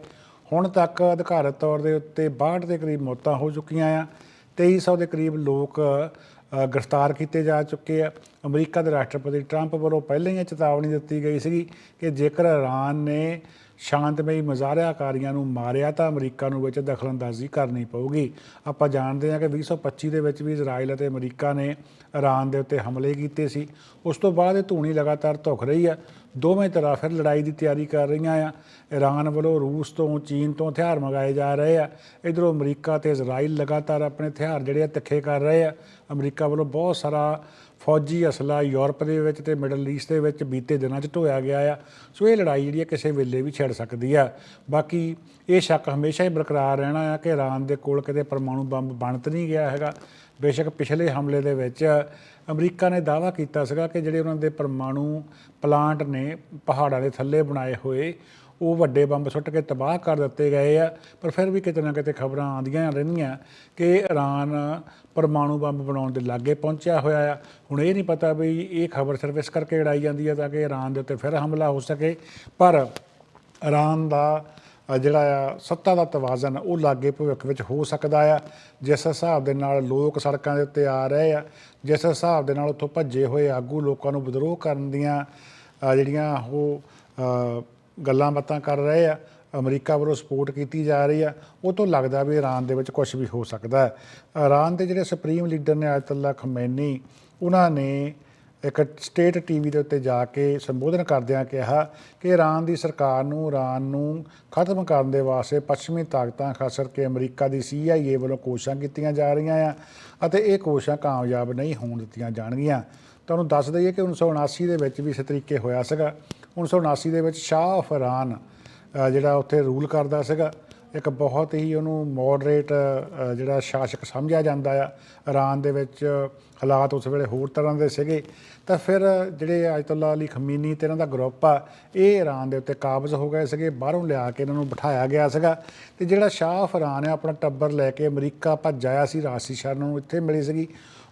ਹੁਣ ਤੱਕ ਅਧਿਕਾਰਤ ਤੌਰ ਦੇ ਉੱਤੇ 62 ਦੇ ਕਰੀਬ ਮੌਤਾਂ ਹੋ ਚੁੱਕੀਆਂ ਆ। 2300 ਦੇ ਕਰੀਬ ਲੋਕ ਗ੍ਰਿਫਤਾਰ ਕੀਤੇ ਜਾ ਚੁੱਕੇ ਆ। ਅਮਰੀਕਾ ਦੇ ਰਾਸ਼ਟਰਪਤੀ ਟਰੰਪ ਵੱਲੋਂ ਪਹਿਲਾਂ ਹੀ ਇਹ ਚੇਤਾਵਨੀ ਦਿੱਤੀ ਗਈ ਸੀਗੀ ਕਿ ਜੇਕਰ ਇਰਾਨ ਨੇ ਸ਼ਾਂਤਮਈ ਮੁਜ਼ਾਹਰਾਕਾਰੀਆਂ ਨੂੰ ਮਾਰਿਆ ਤਾਂ ਅਮਰੀਕਾ ਨੂੰ ਵਿੱਚ ਦਖਲਅੰਦਾਜ਼ੀ ਕਰਨੀ ਪਊਗੀ। ਆਪਾਂ ਜਾਣਦੇ ਹਾਂ ਕਿ 2025 ਦੇ ਵਿੱਚ ਵੀ ਇਜ਼ਰਾਈਲ ਅਤੇ ਅਮਰੀਕਾ ਨੇ ਇਰਾਨ ਦੇ ਉੱਤੇ ਹਮਲੇ ਕੀਤੇ ਸੀ। ਉਸ ਤੋਂ ਬਾਅਦ ਇਹ ਧੂਣੀ ਲਗਾਤਾਰ ਧੁਖ ਰਹੀ ਆ। ਦੋਵੇਂ ਤਰ੍ਹਾਂ ਫਿਰ ਲੜਾਈ ਦੀ ਤਿਆਰੀ ਕਰ ਰਹੀਆਂ ਆ। ਈਰਾਨ ਵੱਲੋਂ ਰੂਸ ਤੋਂ, ਚੀਨ ਤੋਂ ਹਥਿਆਰ ਮੰਗਾਏ ਜਾ ਰਹੇ ਆ। ਇਧਰੋਂ ਅਮਰੀਕਾ ਤੇ ਇਜ਼ਰਾਈਲ ਲਗਾਤਾਰ ਆਪਣੇ ਹਥਿਆਰ ਜਿਹੜੇ ਆ ਤਿੱਖੇ ਕਰ ਰਹੇ ਆ। ਅਮਰੀਕਾ ਵੱਲੋਂ ਬਹੁਤ ਸਾਰਾ ਫੌਜੀ ਅਸਲਾ ਯੂਰਪ ਦੇ ਵਿੱਚ ਤੇ ਮਿਡਲ ਈਸਟ ਦੇ ਵਿੱਚ ਬੀਤੇ ਦਿਨਾਂ 'ਚ ਢੋਇਆ ਗਿਆ ਆ। ਸੋ ਇਹ ਲੜਾਈ ਜਿਹੜੀ ਆ ਕਿਸੇ ਵੇਲੇ ਵੀ ਛਿੜ ਸਕਦੀ ਆ। ਬਾਕੀ ਇਹ ਸ਼ੱਕ ਹਮੇਸ਼ਾ ਹੀ ਬਰਕਰਾਰ ਰਹਿਣਾ ਆ ਕਿ ਇਰਾਨ ਦੇ ਕੋਲ ਕਿਤੇ ਪਰਮਾਣੂ ਬੰਬ ਬਣ ਨਹੀਂ ਗਿਆ ਹੈਗਾ। ਬੇਸ਼ੱਕ ਪਿਛਲੇ ਹਮਲੇ ਦੇ ਵਿੱਚ ਅਮਰੀਕਾ ਨੇ ਦਾਅਵਾ ਕੀਤਾ ਸੀਗਾ ਕਿ ਜਿਹੜੇ ਉਹਨਾਂ ਦੇ ਪਰਮਾਣੂ ਪਲਾਂਟ ਨੇ ਪਹਾੜਾਂ ਦੇ ਥੱਲੇ ਬਣਾਏ ਹੋਏ, ਉਹ ਵੱਡੇ ਬੰਬ ਸੁੱਟ ਕੇ ਤਬਾਹ ਕਰ ਦਿੱਤੇ ਗਏ ਆ। ਪਰ ਫਿਰ ਵੀ ਕਿਤੇ ਨਾ ਕਿਤੇ ਖਬਰਾਂ ਆਉਂਦੀਆਂ ਰਹਿੰਦੀਆਂ ਕਿ ਈਰਾਨ ਪਰਮਾਣੂ ਬੰਬ ਬਣਾਉਣ ਦੇ ਲਾਗੇ ਪਹੁੰਚਿਆ ਹੋਇਆ ਆ। ਹੁਣ ਇਹ ਨਹੀਂ ਪਤਾ ਵੀ ਇਹ ਖਬਰ ਸਿਰਫ ਇਸ ਕਰਕੇ ਉਡਾਈ ਜਾਂਦੀ ਹੈ ਤਾਂ ਕਿ ਈਰਾਨ ਦੇ ਉੱਤੇ ਫਿਰ ਹਮਲਾ ਹੋ ਸਕੇ। ਪਰ ਈਰਾਨ ਦਾ ਜਿਹੜਾ ਆ, ਸੱਤਾ ਦਾ ਤਵਾਜ਼ਨ ਉਹ ਲਾਗੇ ਭਵਿੱਖ ਵਿੱਚ ਹੋ ਸਕਦਾ ਆ। ਜਿਸ ਹਿਸਾਬ ਦੇ ਨਾਲ ਲੋਕ ਸੜਕਾਂ ਦੇ ਉੱਤੇ ਆ ਰਹੇ ਆ, ਜਿਸ ਹਿਸਾਬ ਦੇ ਨਾਲ ਉੱਥੋਂ ਭੱਜੇ ਹੋਏ ਆਗੂ ਲੋਕਾਂ ਨੂੰ ਵਿਦਰੋਹ ਕਰਨ ਦੀਆਂ ਜਿਹੜੀਆਂ ਉਹ ਗੱਲਾਂ ਬਾਤਾਂ ਕਰ ਰਹੇ ਆ, ਅਮਰੀਕਾ ਵੱਲੋਂ ਸਪੋਰਟ ਕੀਤੀ ਜਾ ਰਹੀ ਆ, ਉਹ ਤੋਂ ਲੱਗਦਾ ਵੀ ਇਰਾਨ ਦੇ ਵਿੱਚ ਕੁਝ ਵੀ ਹੋ ਸਕਦਾ। ਹੈ ਇਰਾਨ ਦੇ ਜਿਹੜੇ ਸੁਪਰੀਮ ਲੀਡਰ ਨੇ ਆਇਤੁੱਲਾ ਖਮੈਨੀ, ਉਹਨਾਂ ਨੇ ਇੱਕ ਸਟੇਟ ਟੀਵੀ ਦੇ ਉੱਤੇ ਜਾ ਕੇ ਸੰਬੋਧਨ ਕਰਦਿਆਂ ਕਿਹਾ ਕਿ ਇਰਾਨ ਦੀ ਸਰਕਾਰ ਨੂੰ, ਇਰਾਨ ਨੂੰ ਖਤਮ ਕਰਨ ਦੇ ਵਾਸਤੇ ਪੱਛਮੀ ਤਾਕਤਾਂ ਖਾਸ ਕਰਕੇ ਅਮਰੀਕਾ ਦੀ CIA ਵੱਲੋਂ ਕੋਸ਼ਿਸ਼ਾਂ ਕੀਤੀਆਂ ਜਾ ਰਹੀਆਂ ਆ ਅਤੇ ਇਹ ਕੋਸ਼ਿਸ਼ਾਂ ਕਾਮਯਾਬ ਨਹੀਂ ਹੋਣ ਦਿੱਤੀਆਂ ਜਾਣਗੀਆਂ। ਤੁਹਾਨੂੰ ਦੱਸ ਦਈਏ ਕਿ 1979 ਦੇ ਵਿੱਚ ਵੀ ਇਸ ਤਰੀਕੇ ਹੋਇਆ ਸੀਗਾ। 1979 ਦੇ ਵਿੱਚ ਸ਼ਾਹ ਆਫ ਇਰਾਨ ਜਿਹੜਾ ਉੱਥੇ ਰੂਲ ਕਰਦਾ ਸੀਗਾ। ਇੱਕ ਬਹੁਤ ਹੀ ਉਹਨੂੰ ਮੋਡਰੇਟ ਜਿਹੜਾ ਸ਼ਾਸਕ ਸਮਝਿਆ ਜਾਂਦਾ ਆ। ਇਰਾਨ ਦੇ ਵਿੱਚ ਹਾਲਾਤ ਉਸ ਵੇਲੇ ਹੋਰ ਤਰ੍ਹਾਂ ਦੇ ਸੀਗੇ। ਤਾਂ ਫਿਰ ਜਿਹੜੇ ਆਇਤੁੱਲਾ ਅਲੀ ਖਮੀਨੀ ਤੇ ਇਹਨਾਂ ਦਾ ਗਰੁੱਪ ਆ, ਇਹ ਇਰਾਨ ਦੇ ਉੱਤੇ ਕਾਬਜ਼ ਹੋ ਗਏ ਸੀਗੇ। ਬਾਹਰੋਂ ਲਿਆ ਕੇ ਇਹਨਾਂ ਨੂੰ ਬਿਠਾਇਆ ਗਿਆ ਸੀਗਾ। ਤੇ ਜਿਹੜਾ ਸ਼ਾਹ ਆਫ ਇਰਾਨ ਆਪਣਾ ਟੱਬਰ ਲੈ ਕੇ ਅਮਰੀਕਾ ਭੱਜ ਆਇਆ ਸੀ ਰਾਸ਼ੀ ਸ਼ਰਨ ਨੂੰ ਇੱਥੇ ਮਿਲੀ ਸੀਗੀ।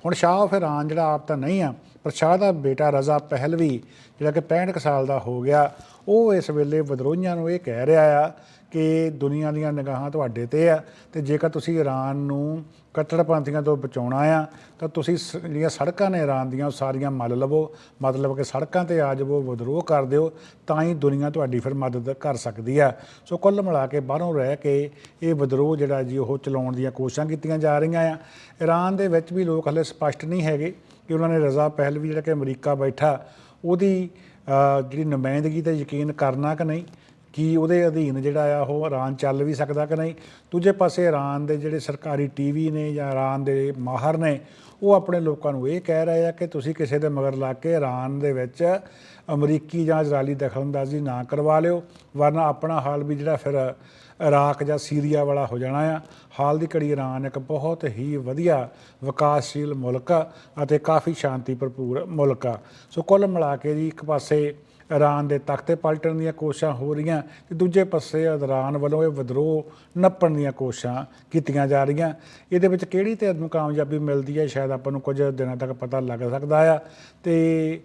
ਹੁਣ ਸ਼ਾਹ ਆਫ ਇਰਾਨ ਜਿਹੜਾ ਆਪ ਤਾਂ ਨਹੀਂ ਆ, ਪਰ ਸ਼ਾਹ ਦਾ ਬੇਟਾ ਰਜ਼ਾ ਪਹਿਲਵੀ, ਜਿਹੜਾ ਕਿ 65 ਕੁ ਸਾਲ ਦਾ ਹੋ ਗਿਆ, ਉਹ ਇਸ ਵੇਲੇ ਵਿਦਰੋਹੀਆਂ ਨੂੰ ਇਹ ਕਹਿ ਰਿਹਾ ਆ ਕਿ ਦੁਨੀਆ ਦੀਆਂ ਨਿਗਾਹਾਂ ਤੁਹਾਡੇ ਤੇ ਆ ਤੇ ਜੇਕਰ ਤੁਸੀਂ ਈਰਾਨ ਨੂੰ ਕੱਟੜਪੰਥੀਆਂ ਤੋਂ ਬਚਾਉਣਾ ਆ ਤਾਂ ਤੁਸੀਂ ਸ- ਜਿਹੜੀਆਂ ਸੜਕਾਂ ਨੇ ਈਰਾਨ ਦੀਆਂ ਉਹ ਸਾਰੀਆਂ ਮੱਲ ਲਵੋ। ਮਤਲਬ ਕਿ ਸੜਕਾਂ ਤੇ ਆ ਜਾਵੋ ਵਿਦਰੋਹ ਕਰ ਦਿਓ ਤਾਂ ਹੀ ਦੁਨੀਆ ਤੁਹਾਡੀ ਫਿਰ ਮਦਦ ਕਰ ਸਕਦੀ ਆ। ਸੋ ਕੁੱਲ ਮਿਲਾ ਕੇ ਬਾਹਰੋਂ ਰਹਿ ਕੇ ਇਹ ਵਿਦਰੋਹ ਜਿਹੜਾ ਜੀ ਉਹ ਚਲਾਉਣ ਦੀਆਂ ਕੋਸ਼ਿਸ਼ਾਂ ਕੀਤੀਆਂ ਜਾ ਰਹੀਆਂ ਆ। ਈਰਾਨ ਦੇ ਵਿੱਚ ਵੀ ਲੋਕ ਹਲੇ ਸਪਸ਼ਟ ਨਹੀਂ ਹੈਗੇ ਕਿ ਉਹਨਾਂ ਨੇ ਰਜ਼ਾ ਪਹਿਲਵੀ ਜਿਹੜਾ ਕਿ ਅਮਰੀਕਾ ਬੈਠਾ ਉਹਦੀ ਅ, ਜਿਹੜੀ ਨੁਮਾਇੰਦਗੀ ਤੇ ਯਕੀਨ ਕਰਨਾ ਕਿ ਨਹੀਂ। ਕੀ ਉਹਦੇ ਅਧੀਨ ਜਿਹੜਾ ਆ ਉਹ ਇਰਾਨ ਚੱਲ ਵੀ ਸਕਦਾ ਕਿ ਨਹੀਂ? ਦੂਜੇ ਪਾਸੇ ਇਰਾਨ ਦੇ ਜਿਹੜੇ ਸਰਕਾਰੀ ਟੀਵੀ ਨੇ ਜਾਂ ਇਰਾਨ ਦੇ ਮਾਹਰ ਨੇ, ਉਹ ਆਪਣੇ ਲੋਕਾਂ ਨੂੰ ਇਹ ਕਹਿ ਰਹੇ ਆ ਕਿ ਤੁਸੀਂ ਕਿਸੇ ਦੇ ਮਗਰ ਲਾ ਕੇ ਇਰਾਨ ਦੇ ਵਿੱਚ ਅਮਰੀਕੀ ਜਾਂ ਇਜ਼ਰਾਈਲੀ ਦਖਲਅੰਦਾਜ਼ੀ ਨਾ ਕਰਵਾ ਲਿਓ, ਵਰਨਾ ਆਪਣਾ ਹਾਲ ਵੀ ਜਿਹੜਾ ਫਿਰ ਇਰਾਕ ਜਾਂ ਸੀਰੀਆ ਵਾਲਾ ਹੋ ਜਾਣਾ ਆ। ਹਾਲ ਦੀ ਘੜੀ ਇਰਾਨ ਇੱਕ ਬਹੁਤ ਹੀ ਵਧੀਆ ਵਿਕਾਸਸ਼ੀਲ ਮੁਲਕ ਆ ਅਤੇ ਕਾਫੀ ਸ਼ਾਂਤੀ ਭਰਪੂਰ ਮੁਲਕ ਆ। ਸੋ ਕੁੱਲ ਮਿਲਾ ਕੇ ਜੀ ਇੱਕ ਪਾਸੇ ਇਰਾਨ ਦੇ ਤਖ਼ਤ 'ਤੇ ਪਲਟਣ ਦੀਆਂ ਕੋਸ਼ਿਸ਼ਾਂ ਹੋ ਰਹੀਆਂ ਤੇ ਦੂਜੇ ਪਾਸੇ ਇਰਾਨ ਵੱਲੋਂ ਇਹ ਵਿਦਰੋਹ ਨੱਪਣ ਦੀਆਂ ਕੋਸ਼ਿਸ਼ਾਂ ਕੀਤੀਆਂ ਜਾ ਰਹੀਆਂ। ਇਹਦੇ ਵਿੱਚ ਕਿਹੜੀ ਧਿਰ ਨੂੰ ਕਾਮਯਾਬੀ ਮਿਲਦੀ ਹੈ? ਸ਼ਾਇਦ ਆਪਾਂ ਨੂੰ ਕੁਝ ਦਿਨਾਂ ਤੱਕ ਪਤਾ ਲੱਗ ਸਕਦਾ ਆ। ਤੇ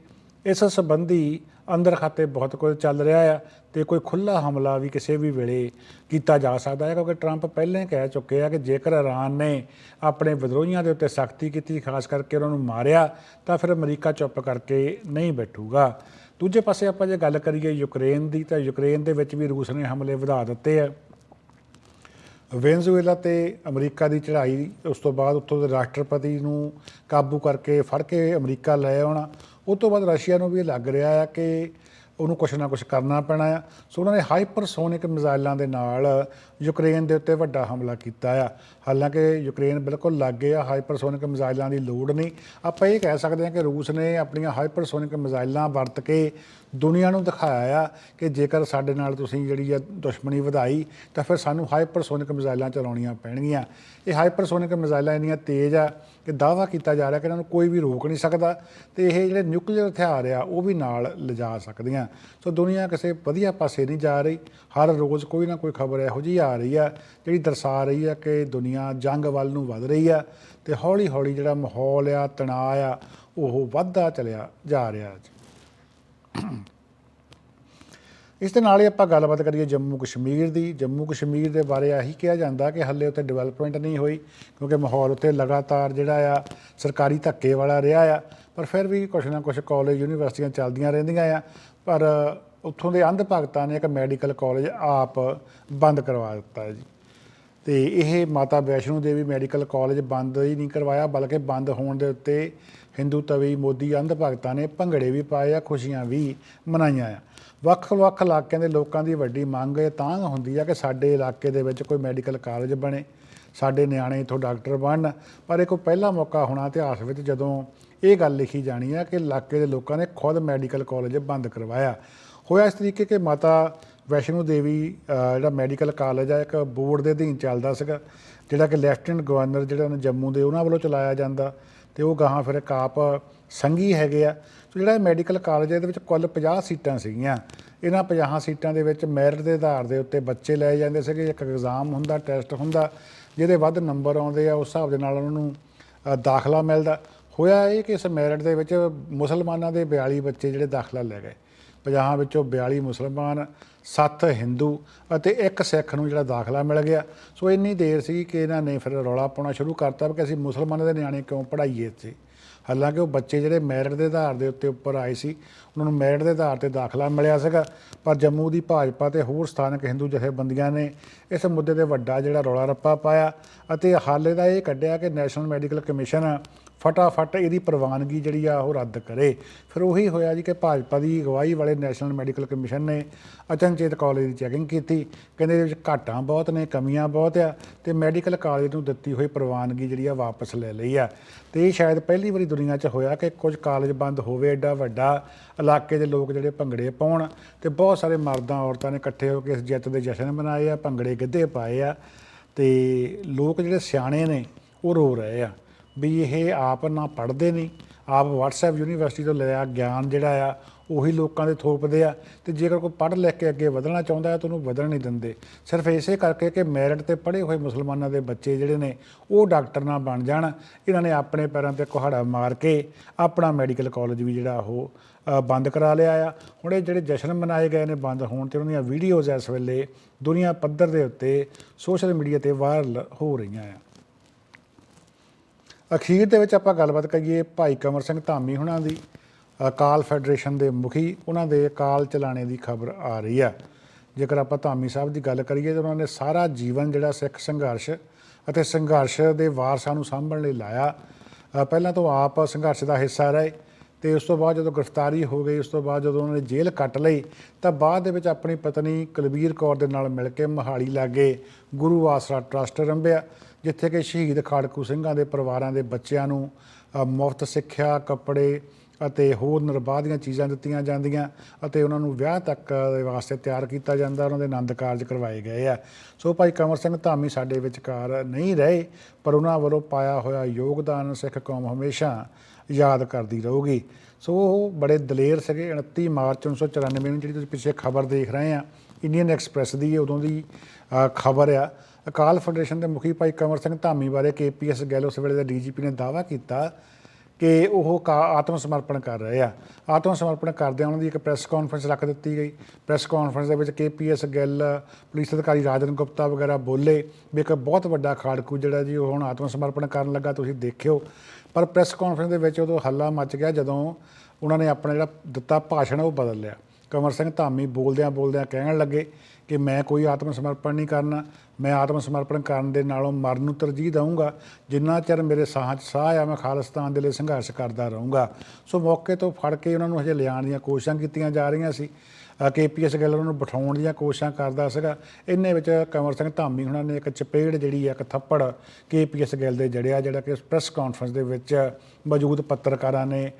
ਇਸ ਸੰਬੰਧੀ ਅੰਦਰ ਖਾਤੇ ਬਹੁਤ ਕੁਝ ਚੱਲ ਰਿਹਾ ਆ ਤੇ ਕੋਈ ਖੁੱਲਾ ਹਮਲਾ ਵੀ ਕਿਸੇ ਵੀ ਵੇਲੇ ਕੀਤਾ ਜਾ ਸਕਦਾ ਹੈ, ਕਿਉਂਕਿ ਟਰੰਪ ਪਹਿਲਾਂ ਹੀ ਕਹਿ ਚੁੱਕੇ ਆ ਕਿ ਜੇਕਰ ਇਰਾਨ ਨੇ ਆਪਣੇ ਵਿਦਰੋਹੀਆਂ ਦੇ ਉੱਤੇ ਸਖਤੀ ਕੀਤੀ, ਖਾਸ ਕਰਕੇ ਉਹਨਾਂ ਨੂੰ ਮਾਰਿਆ, ਤਾਂ ਫਿਰ ਅਮਰੀਕਾ ਚੁੱਪ ਕਰਕੇ ਨਹੀਂ ਬੈਠੂਗਾ। ਦੂਜੇ ਪਾਸੇ ਆਪਾਂ ਜੇ ਗੱਲ ਕਰੀਏ ਯੂਕਰੇਨ ਦੀ, ਤਾਂ ਯੂਕਰੇਨ ਦੇ ਵਿੱਚ ਵੀ ਰੂਸ ਨੇ ਹਮਲੇ ਵਧਾ ਦਿੱਤੇ ਆ। ਵੈਨਜ਼ੂਏਲਾ ਤੇ ਅਮਰੀਕਾ ਦੀ ਚੜ੍ਹਾਈ, ਉਸ ਤੋਂ ਬਾਅਦ ਉੱਥੋਂ ਦੇ ਰਾਸ਼ਟਰਪਤੀ ਨੂੰ ਕਾਬੂ ਕਰਕੇ ਫੜ ਕੇ ਅਮਰੀਕਾ ਲੈ ਆਉਣਾ ਉਹ ਤੋਂ ਬਾਅਦ ਰਸ਼ੀਆ ਨੂੰ ਵੀ ਇਹ ਲੱਗ ਰਿਹਾ ਆ ਕਿ ਉਹਨੂੰ ਕੁਛ ਨਾ ਕੁਛ ਕਰਨਾ ਪੈਣਾ ਆ। ਸੋ ਉਹਨਾਂ ਨੇ ਹਾਈਪਰਸੋਨਿਕ ਮਿਜ਼ਾਈਲਾਂ ਦੇ ਨਾਲ ਯੂਕਰੇਨ ਦੇ ਉੱਤੇ ਵੱਡਾ ਹਮਲਾ ਕੀਤਾ ਆ। ਹਾਲਾਂਕਿ ਯੂਕਰੇਨ ਬਿਲਕੁਲ ਲਾਗੇ ਆ, ਹਾਈਪਰਸੋਨਿਕ ਮਿਜ਼ਾਈਲਾਂ ਦੀ ਲੋੜ ਨਹੀਂ। ਆਪਾਂ ਇਹ ਕਹਿ ਸਕਦੇ ਹਾਂ ਕਿ ਰੂਸ ਨੇ ਆਪਣੀਆਂ ਹਾਈਪਰਸੋਨਿਕ ਮਿਜ਼ਾਈਲਾਂ ਵਰਤ ਕੇ ਦੁਨੀਆ ਨੂੰ ਦਿਖਾਇਆ ਆ ਕਿ ਜੇਕਰ ਸਾਡੇ ਨਾਲ ਤੁਸੀਂ ਜਿਹੜੀ ਆ ਦੁਸ਼ਮਣੀ ਵਧਾਈ, ਤਾਂ ਫਿਰ ਸਾਨੂੰ ਹਾਈਪਰਸੋਨਿਕ ਮਿਜ਼ਾਈਲਾਂ ਚਲਾਉਣੀਆਂ ਪੈਣਗੀਆਂ। ਇਹ ਹਾਈਪਰਸੋਨਿਕ ਮਿਜ਼ਾਈਲਾਂ ਇੰਨੀਆਂ ਤੇਜ਼ ਆ ਕਿ ਦਾਅਵਾ ਕੀਤਾ ਜਾ ਰਿਹਾ ਕਿ ਇਹਨਾਂ ਨੂੰ ਕੋਈ ਵੀ ਰੋਕ ਨਹੀਂ ਸਕਦਾ ਤੇ ਇਹ ਜਿਹੜੇ ਨਿਊਕਲੀਅਰ ਹਥਿਆਰ ਆ, ਉਹ ਵੀ ਨਾਲ ਲਿਜਾ ਸਕਦੀਆਂ। ਸੋ ਦੁਨੀਆ ਕਿਸੇ ਵਧੀਆ ਪਾਸੇ ਨਹੀਂ ਜਾ ਰਹੀ। ਹਰ ਰੋਜ਼ ਕੋਈ ਨਾ ਕੋਈ ਖਬਰ ਇਹੋ ਜਿਹੀ ਆ ਰਹੀ ਆ, ਜਿਹੜੀ ਦਰਸਾ ਰਹੀ ਆ ਕਿ ਦੁਨੀਆ ਜੰਗ ਵੱਲ ਨੂੰ ਵਧ ਰਹੀ ਆ ਤੇ ਹੌਲੀ ਹੌਲੀ ਜਿਹੜਾ ਮਾਹੌਲ ਆ, ਤਣਾਅ ਆ, ਉਹ ਵੱਧਦਾ ਚਲਿਆ ਜਾ ਰਿਹਾ ਜੀ ਇਸ ਦੇ ਨਾਲ ਹੀ ਆਪਾਂ ਗੱਲਬਾਤ ਕਰੀਏ ਜੰਮੂ ਕਸ਼ਮੀਰ ਦੀ। ਜੰਮੂ ਕਸ਼ਮੀਰ ਦੇ ਬਾਰੇ ਆਹੀ ਕਿਹਾ ਜਾਂਦਾ ਕਿ ਹੱਲੇ ਉੱਥੇ ਡਿਵੈਲਪਮੈਂਟ ਨਹੀਂ ਹੋਈ ਕਿਉਂਕਿ ਮਾਹੌਲ ਉੱਥੇ ਲਗਾਤਾਰ ਜਿਹੜਾ ਆ, ਸਰਕਾਰੀ ਧੱਕੇ ਵਾਲਾ ਰਿਹਾ ਆ। ਪਰ ਫਿਰ ਵੀ ਕੁਛ ਨਾ ਕੁਛ ਕਾਲਜ ਯੂਨੀਵਰਸਿਟੀਆਂ ਚੱਲਦੀਆਂ ਰਹਿੰਦੀਆਂ ਆ। ਪਰ ਉੱਥੋਂ ਦੇ ਅੰਧ ਭਗਤਾਂ ਨੇ ਇੱਕ ਮੈਡੀਕਲ ਕਾਲਜ ਆਪ ਬੰਦ ਕਰਵਾ ਦਿੱਤਾ ਹੈ ਜੀ। ਤੇ ਇਹ ਮਾਤਾ ਵੈਸ਼ਨੋ ਦੇਵੀ ਮੈਡੀਕਲ ਕਾਲਜ ਬੰਦ ਹੀ ਨਹੀਂ ਕਰਵਾਇਆ, ਬਲਕਿ ਬੰਦ ਹੋਣ ਦੇ ਉੱਤੇ ਹਿੰਦੂ ਤਵੀ ਮੋਦੀ, ਅੰਧ ਭਗਤਾਂ ਨੇ ਭੰਗੜੇ ਵੀ ਪਾਏ ਆ, ਖੁਸ਼ੀਆਂ ਵੀ ਮਨਾਈਆਂ ਆ। ਵੱਖ-ਵੱਖ ਇਲਾਕਿਆਂ ਦੇ ਲੋਕਾਂ ਦੀ ਵੱਡੀ ਮੰਗ ਇਹ ਤਾਂ ਹੁੰਦੀ ਆ ਕਿ ਸਾਡੇ ਇਲਾਕੇ ਦੇ ਵਿੱਚ ਕੋਈ ਮੈਡੀਕਲ ਕਾਲਜ ਬਣੇ, ਸਾਡੇ ਨਿਆਣੇ ਇੱਥੋਂ ਡਾਕਟਰ ਬਣਨ, ਪਰ ਇਹ ਕੋਈ ਪਹਿਲਾ ਮੌਕਾ ਹੋਣਾ ਇਤਿਹਾਸ ਵਿੱਚ ਜਦੋਂ ਇਹ ਗੱਲ ਲਿਖੀ ਜਾਣੀ ਆ ਕਿ ਇਲਾਕੇ ਦੇ ਲੋਕਾਂ ਨੇ ਖੁਦ ਮੈਡੀਕਲ ਕਾਲਜ ਬੰਦ ਕਰਵਾਇਆ। ਹੋਇਆ ਇਸ ਤਰੀਕੇ ਕਿ ਮਾਤਾ ਵੈਸ਼ਨੋ ਦੇਵੀ ਜਿਹੜਾ ਮੈਡੀਕਲ ਕਾਲਜ ਆ, ਇੱਕ ਬੋਰਡ ਦੇ ਅਧੀਨ ਚੱਲਦਾ ਸੀਗਾ, ਜਿਹੜਾ ਕਿ ਲੈਫਟੀਨੈਂਟ ਗਵਰਨਰ ਜਿਹੜਾ ਉਹਨਾਂ ਜੰਮੂ ਦੇ ਉਹਨਾਂ ਵੱਲੋਂ ਚਲਾਇਆ ਜਾਂਦਾ ਤੇ ਉਹ ਗਾਹਾਂ ਫਿਰ ਇੱਕ ਆਪ ਸੰਘੀ ਹੈਗੇ ਆ। ਸੋ ਜਿਹੜਾ ਮੈਡੀਕਲ ਕਾਲਜ ਇਹਦੇ ਵਿੱਚ ਕੁੱਲ 50 ਸੀਟਾਂ ਸੀਗੀਆਂ। ਇਹਨਾਂ 50 ਸੀਟਾਂ ਦੇ ਵਿੱਚ ਮੈਰਿਟ ਦੇ ਆਧਾਰ ਦੇ ਉੱਤੇ ਬੱਚੇ ਲਏ ਜਾਂਦੇ ਸੀਗੇ, ਇੱਕ ਐਗਜ਼ਾਮ ਹੁੰਦਾ, ਟੈਸਟ ਹੁੰਦਾ, ਜਿਹਦੇ ਵੱਧ ਨੰਬਰ ਆਉਂਦੇ ਆ, ਉਸ ਹਿਸਾਬ ਦੇ ਨਾਲ ਉਹਨਾਂ ਨੂੰ ਦਾਖਲਾ ਮਿਲਦਾ। ਹੋਇਆ ਇਹ ਕਿ ਇਸ ਮੈਰਿਟ ਦੇ ਵਿੱਚ ਮੁਸਲਮਾਨਾਂ ਦੇ 42 ਬੱਚੇ ਜਿਹੜੇ ਦਾਖਲਾ ਲੈ ਗਏ। 50 ਵਿੱਚੋਂ 42 ਮੁਸਲਮਾਨ 7 ਹਿੰਦੂ ਅਤੇ ਇੱਕ ਸਿੱਖ ਨੂੰ ਜਿਹੜਾ ਦਾਖਲਾ ਮਿਲ ਗਿਆ। ਸੋ ਇੰਨੀ ਦੇਰ ਸੀ ਕਿ ਇਹਨਾਂ ਨੇ ਫਿਰ ਰੌਲਾ ਪਾਉਣਾ ਸ਼ੁਰੂ ਕਰਤਾ ਕਿ ਅਸੀਂ ਮੁਸਲਮਾਨਾਂ ਦੇ ਨਿਆਣੇ ਕਿਉਂ ਪੜ੍ਹਾਈਏ ਇੱਥੇ? ਹਾਲਾਂਕਿ ਉਹ ਬੱਚੇ ਜਿਹੜੇ ਮੈਰਿਟ ਦੇ ਆਧਾਰ ਦੇ ਉੱਤੇ ਉੱਪਰ ਆਏ ਸੀ, ਉਹਨਾਂ ਨੂੰ ਮੈਰਿਟ ਦੇ ਆਧਾਰ ਤੇ ਦਾਖਲਾ ਮਿਲਿਆ ਸੀਗਾ। ਪਰ ਜੰਮੂ ਦੀ ਭਾਜਪਾ ਤੇ ਹੋਰ ਸਥਾਨਕ ਹਿੰਦੂ ਜਥੇਬੰਦੀਆਂ ਨੇ ਇਸ ਮੁੱਦੇ ਤੇ ਵੱਡਾ ਜਿਹੜਾ ਰੌਲਾ ਰੱਪਾ ਪਾਇਆ ਅਤੇ ਹਾਲੇ ਦਾ ਇਹ ਕੱਢਿਆ ਕਿ ਨੈਸ਼ਨਲ ਮੈਡੀਕਲ ਕਮਿਸ਼ਨ ਫਟਾਫਟ ਇਹਦੀ ਪ੍ਰਵਾਨਗੀ ਜਿਹੜੀ ਆ ਉਹ ਰੱਦ ਕਰੇ। ਫਿਰ ਉਹੀ ਹੋਇਆ ਜੀ ਕਿ ਭਾਜਪਾ ਦੀ ਅਗਵਾਈ ਵਾਲੇ ਨੈਸ਼ਨਲ ਮੈਡੀਕਲ ਕਮਿਸ਼ਨ ਨੇ ਅਚਨਚੇਤ ਕਾਲਜ ਦੀ ਚੈਕਿੰਗ ਕੀਤੀ। ਕਹਿੰਦੇ ਇਹਦੇ ਵਿੱਚ ਘਾਟਾਂ ਬਹੁਤ ਨੇ, ਕਮੀਆਂ ਬਹੁਤ ਆ ਤੇ ਮੈਡੀਕਲ ਕਾਲਜ ਨੂੰ ਦਿੱਤੀ ਹੋਈ ਪ੍ਰਵਾਨਗੀ ਜਿਹੜੀ ਆ ਵਾਪਸ ਲੈ ਲਈ ਆ। ਤੇ ਇਹ ਸ਼ਾਇਦ ਪਹਿਲੀ ਵਾਰੀ ਦੁਨੀਆ 'ਚ ਹੋਇਆ ਕਿ ਕੁਝ ਕਾਲਜ ਬੰਦ ਹੋਵੇ ਐਡਾ ਵੱਡਾ, ਇਲਾਕੇ ਦੇ ਲੋਕ ਜਿਹੜੇ ਭੰਗੜੇ ਪਾਉਣ ਤੇ ਬਹੁਤ ਸਾਰੇ ਮਰਦਾਂ ਔਰਤਾਂ ਨੇ ਇਕੱਠੇ ਹੋ ਕੇ ਇਸ ਜਿੱਤ ਦੇ ਜਸ਼ਨ ਮਨਾਏ ਆ, ਭੰਗੜੇ ਗਿੱਧੇ ਪਾਏ ਆ ਤੇ ਲੋਕ ਜਿਹੜੇ ਸਿਆਣੇ ਨੇ ਉਹ ਰੋ ਰਹੇ ਆ। ਵੀ ਇਹ ਆਪ ਨਾ ਪੜ੍ਹਦੇ ਨਹੀਂ। ਆਪ WhatsApp ਯੂਨੀਵਰਸਿਟੀ ਤੋਂ ਲਿਆ ਗਿਆਨ ਜਿਹੜਾ ਆ, ਉਹੀ ਲੋਕਾਂ ਦੇ ਥੋਪਦੇ ਆ। ਤੇ ਜੇਕਰ ਕੋਈ ਪੜ੍ਹ ਲਿਖ ਕੇ ਅੱਗੇ ਵਧਣਾ ਚਾਹੁੰਦਾ ਹੈ ਤਾਂ ਉਹਨੂੰ ਵਧਣ ਨਹੀਂ ਦਿੰਦੇ। ਸਿਰਫ ਇਸੇ ਕਰਕੇ ਕਿ ਮੈਰਿਟ ਤੇ ਪੜ੍ਹੇ ਹੋਏ ਮੁਸਲਮਾਨਾਂ ਦੇ ਬੱਚੇ ਜਿਹੜੇ ਨੇ, ਉਹ ਡਾਕਟਰ ਨਾ ਬਣ ਜਾਣ। ਇਹਨਾਂ ਨੇ ਆਪਣੇ ਪੈਰਾਂ ਤੇ ਕੁਹਾੜਾ ਮਾਰ ਕੇ ਆਪਣਾ ਮੈਡੀਕਲ ਕਾਲਜ ਵੀ ਜਿਹੜਾ ਉਹ ਬੰਦ ਕਰਾ ਲਿਆ ਆ। ਹੁਣ ਇਹ ਜਿਹੜੇ ਜਸ਼ਨ ਮਨਾਏ ਗਏ ਨੇ ਬੰਦ ਹੋਣ ਤੇ ਉਹਨਾਂ ਦੀਆਂ ਵੀਡੀਓਜ਼ ਇਸ ਵੇਲੇ ਦੁਨੀਆ ਪੱਧਰ ਦੇ ਉੱਤੇ ਸੋਸ਼ਲ ਮੀਡੀਆ ਤੇ ਵਾਇਰਲ ਹੋ ਰਹੀਆਂ ਆ। ਅਖੀਰ ਦੇ ਵਿੱਚ ਆਪਾਂ ਗੱਲਬਾਤ ਕਰੀਏ ਭਾਈ ਕਮਰ ਸਿੰਘ ਧਾਮੀ ਹੁਣਾਂ ਦੀ ਅਕਾਲ ਫੈਡਰੇਸ਼ਨ ਦੇ ਮੁਖੀ, ਉਹਨਾਂ ਦੇ ਅਕਾਲ ਚਲਾਣੇ ਦੀ ਖਬਰ ਆ ਰਹੀ ਆ। ਜੇਕਰ ਆਪਾਂ ਧਾਮੀ ਸਾਹਿਬ ਦੀ ਗੱਲ ਕਰੀਏ ਤਾਂ ਉਹਨਾਂ ਨੇ ਸਾਰਾ ਜੀਵਨ ਜਿਹੜਾ ਸਿੱਖ ਸੰਘਰਸ਼ ਅਤੇ ਸੰਘਰਸ਼ ਦੇ ਵਾਰਸਾਂ ਨੂੰ ਸਾਂਭਣ ਲਈ ਲਾਇਆ। ਪਹਿਲਾਂ ਤੋਂ ਆਪ ਸੰਘਰਸ਼ ਦਾ ਹਿੱਸਾ ਰਹੇ ਤੇ ਉਸ ਤੋਂ ਬਾਅਦ ਜਦੋਂ ਗ੍ਰਿਫਤਾਰੀ ਹੋ ਗਈ, ਉਸ ਤੋਂ ਬਾਅਦ ਜਦੋਂ ਉਹਨਾਂ ਨੇ ਜੇਲ੍ਹ ਕੱਟ ਲਈ, ਤਾਂ ਬਾਅਦ ਦੇ ਵਿੱਚ ਆਪਣੀ ਪਤਨੀ ਕੁਲਬੀਰ ਕੌਰ ਦੇ ਨਾਲ ਮਿਲ ਕੇ ਮਹਾਲੀ ਲਾਗੇ ਗੁਰੂ ਆਸਰਾ ਟਰਸਟ ਰੰਭਿਆ। ਜਿੱਥੇ ਕਿ ਸ਼ਹੀਦ ਖਾੜਕੂ ਸਿੰਘਾਂ ਦੇ ਪਰਿਵਾਰਾਂ ਦੇ ਬੱਚਿਆਂ ਨੂੰ ਮੁਫਤ ਸਿੱਖਿਆ, ਕੱਪੜੇ ਅਤੇ ਹੋਰ ਨਿਰਬਾਹ ਦੀਆਂ ਚੀਜ਼ਾਂ ਦਿੱਤੀਆਂ ਜਾਂਦੀਆਂ ਅਤੇ ਉਹਨਾਂ ਨੂੰ ਵਿਆਹ ਤੱਕ ਦੇ ਵਾਸਤੇ ਤਿਆਰ ਕੀਤਾ ਜਾਂਦਾ ਉਹਨਾਂ ਦੇ ਆਨੰਦ ਕਾਰਜ ਕਰਵਾਏ ਗਏ ਆ। ਸੋ ਭਾਈ ਕਮਰ ਸਿੰਘ ਧਾਮੀ ਸਾਡੇ ਵਿਚਕਾਰ ਨਹੀਂ ਰਹੇ, ਪਰ ਉਹਨਾਂ ਵੱਲੋਂ ਪਾਇਆ ਹੋਇਆ ਯੋਗਦਾਨ ਸਿੱਖ ਕੌਮ ਹਮੇਸ਼ਾ ਯਾਦ ਕਰਦੀ ਰਹੂਗੀ। ਸੋ ਉਹ ਬੜੇ ਦਲੇਰ ਸੀਗੇ 29 ਮਾਰਚ 1994 ਨੂੰ ਜਿਹੜੀ ਤੁਸੀਂ ਪਿੱਛੇ ਖਬਰ ਦੇਖ ਰਹੇ ਆ, ਇੰਡੀਅਨ ਐਕਸਪ੍ਰੈਸ ਦੀ ਉਦੋਂ ਦੀ ਖਬਰ ਆ। ਅਕਾਲ ਫੈਡਰੇਸ਼ਨ ਦੇ ਮੁਖੀ ਭਾਈ ਕਮਰ ਸਿੰਘ ਧਾਮੀ ਬਾਰੇ ਕੇਪੀਐਸ ਗੈਲ ਉਸ ਵੇਲੇ ਦਾ ਡੀਜੀਪੀ ਨੇ ਦਾਅਵਾ ਕੀਤਾ ਕਿ ਉਹ ਕਾ ਆਤਮ ਸਮਰਪਣ ਕਰ ਰਹੇ ਆ। ਆਤਮ ਸਮਰਪਣ ਕਰਦਿਆਂ ਉਹਨਾਂ ਦੀ ਇੱਕ ਪ੍ਰੈਸ ਕਾਨਫਰੰਸ ਰੱਖ ਦਿੱਤੀ ਗਈ। ਪ੍ਰੈਸ ਕਾਨਫਰੰਸ ਦੇ ਵਿੱਚ ਕੇਪੀਐਸ ਗਿੱਲ, ਪੁਲਿਸ ਅਧਿਕਾਰੀ ਰਾਜਨ ਗੁਪਤਾ ਵਗੈਰਾ ਬੋਲੇ ਵੀ ਇੱਕ ਬਹੁਤ ਵੱਡਾ ਖਾੜਕੂ ਜਿਹੜਾ ਜੀ, ਉਹ ਹੁਣ ਆਤਮ ਸਮਰਪਣ ਕਰਨ ਲੱਗਾ, ਤੁਸੀਂ ਦੇਖਿਓ। ਪਰ ਪ੍ਰੈਸ ਕਾਨਫਰੰਸ ਦੇ ਵਿੱਚ ਉਦੋਂ ਹੱਲਾ ਮਚ ਗਿਆ ਜਦੋਂ ਉਹਨਾਂ ਨੇ ਆਪਣਾ ਜਿਹੜਾ ਦਿੱਤਾ ਭਾਸ਼ਣ, ਉਹ ਬਦਲ ਲਿਆ। ਕਮਰ ਸਿੰਘ ਧਾਮੀ ਬੋਲਦਿਆਂ ਬੋਲਦਿਆਂ ਕਹਿਣ ਲੱਗੇ ਕਿ ਮੈਂ ਕੋਈ ਆਤਮ ਸਮਰਪਣ ਨਹੀਂ ਕਰਨਾ। ਮੈਂ ਆਤਮ ਸਮਰਪਣ ਕਰਨ ਦੇ ਨਾਲੋਂ ਮਰਨ ਨੂੰ ਤਰਜੀਹ ਦਊਂਗਾ। ਜਿੰਨਾ ਚਿਰ ਮੇਰੇ ਸਾਹਾਂ 'ਚ ਸਾਹ ਆ, ਮੈਂ ਖਾਲਿਸਤਾਨ ਦੇ ਲਈ ਸੰਘਰਸ਼ ਕਰਦਾ ਰਹੂੰਗਾ। ਸੋ ਮੌਕੇ ਤੋਂ ਫੜ ਕੇ ਉਹਨਾਂ ਨੂੰ ਹਜੇ ਲਿਆਉਣ ਦੀਆਂ ਕੋਸ਼ਿਸ਼ਾਂ ਕੀਤੀਆਂ ਜਾ ਰਹੀਆਂ ਸੀ। ਕੇਪੀਐਸ ਗੱਲ ਉਹਨਾਂ ਨੂੰ ਬਿਠਾਉਣ ਦੀਆਂ ਕੋਸ਼ਿਸ਼ਾਂ ਕਰਦਾ ਸੀਗਾ। ਇੰਨੇ ਵਿੱਚ ਕਮਰ ਸਿੰਘ ਧਾਮੀ ਉਹਨਾਂ ਨੇ ਇੱਕ ਚਪੇੜ ਜਿਹੜੀ ਆ, ਇੱਕ ਥੱਪੜ ਕੇਪੀਐਸ ਗੱਲ ਦੇ ਜੜਿਆ, ਜਿਹੜਾ ਕਿ ਪ੍ਰੈਸ ਕਾਨਫਰੰਸ ਦੇ ਵਿੱਚ ਮੌਜੂਦ ਪੱਤਰਕਾਰਾਂ ਨੇ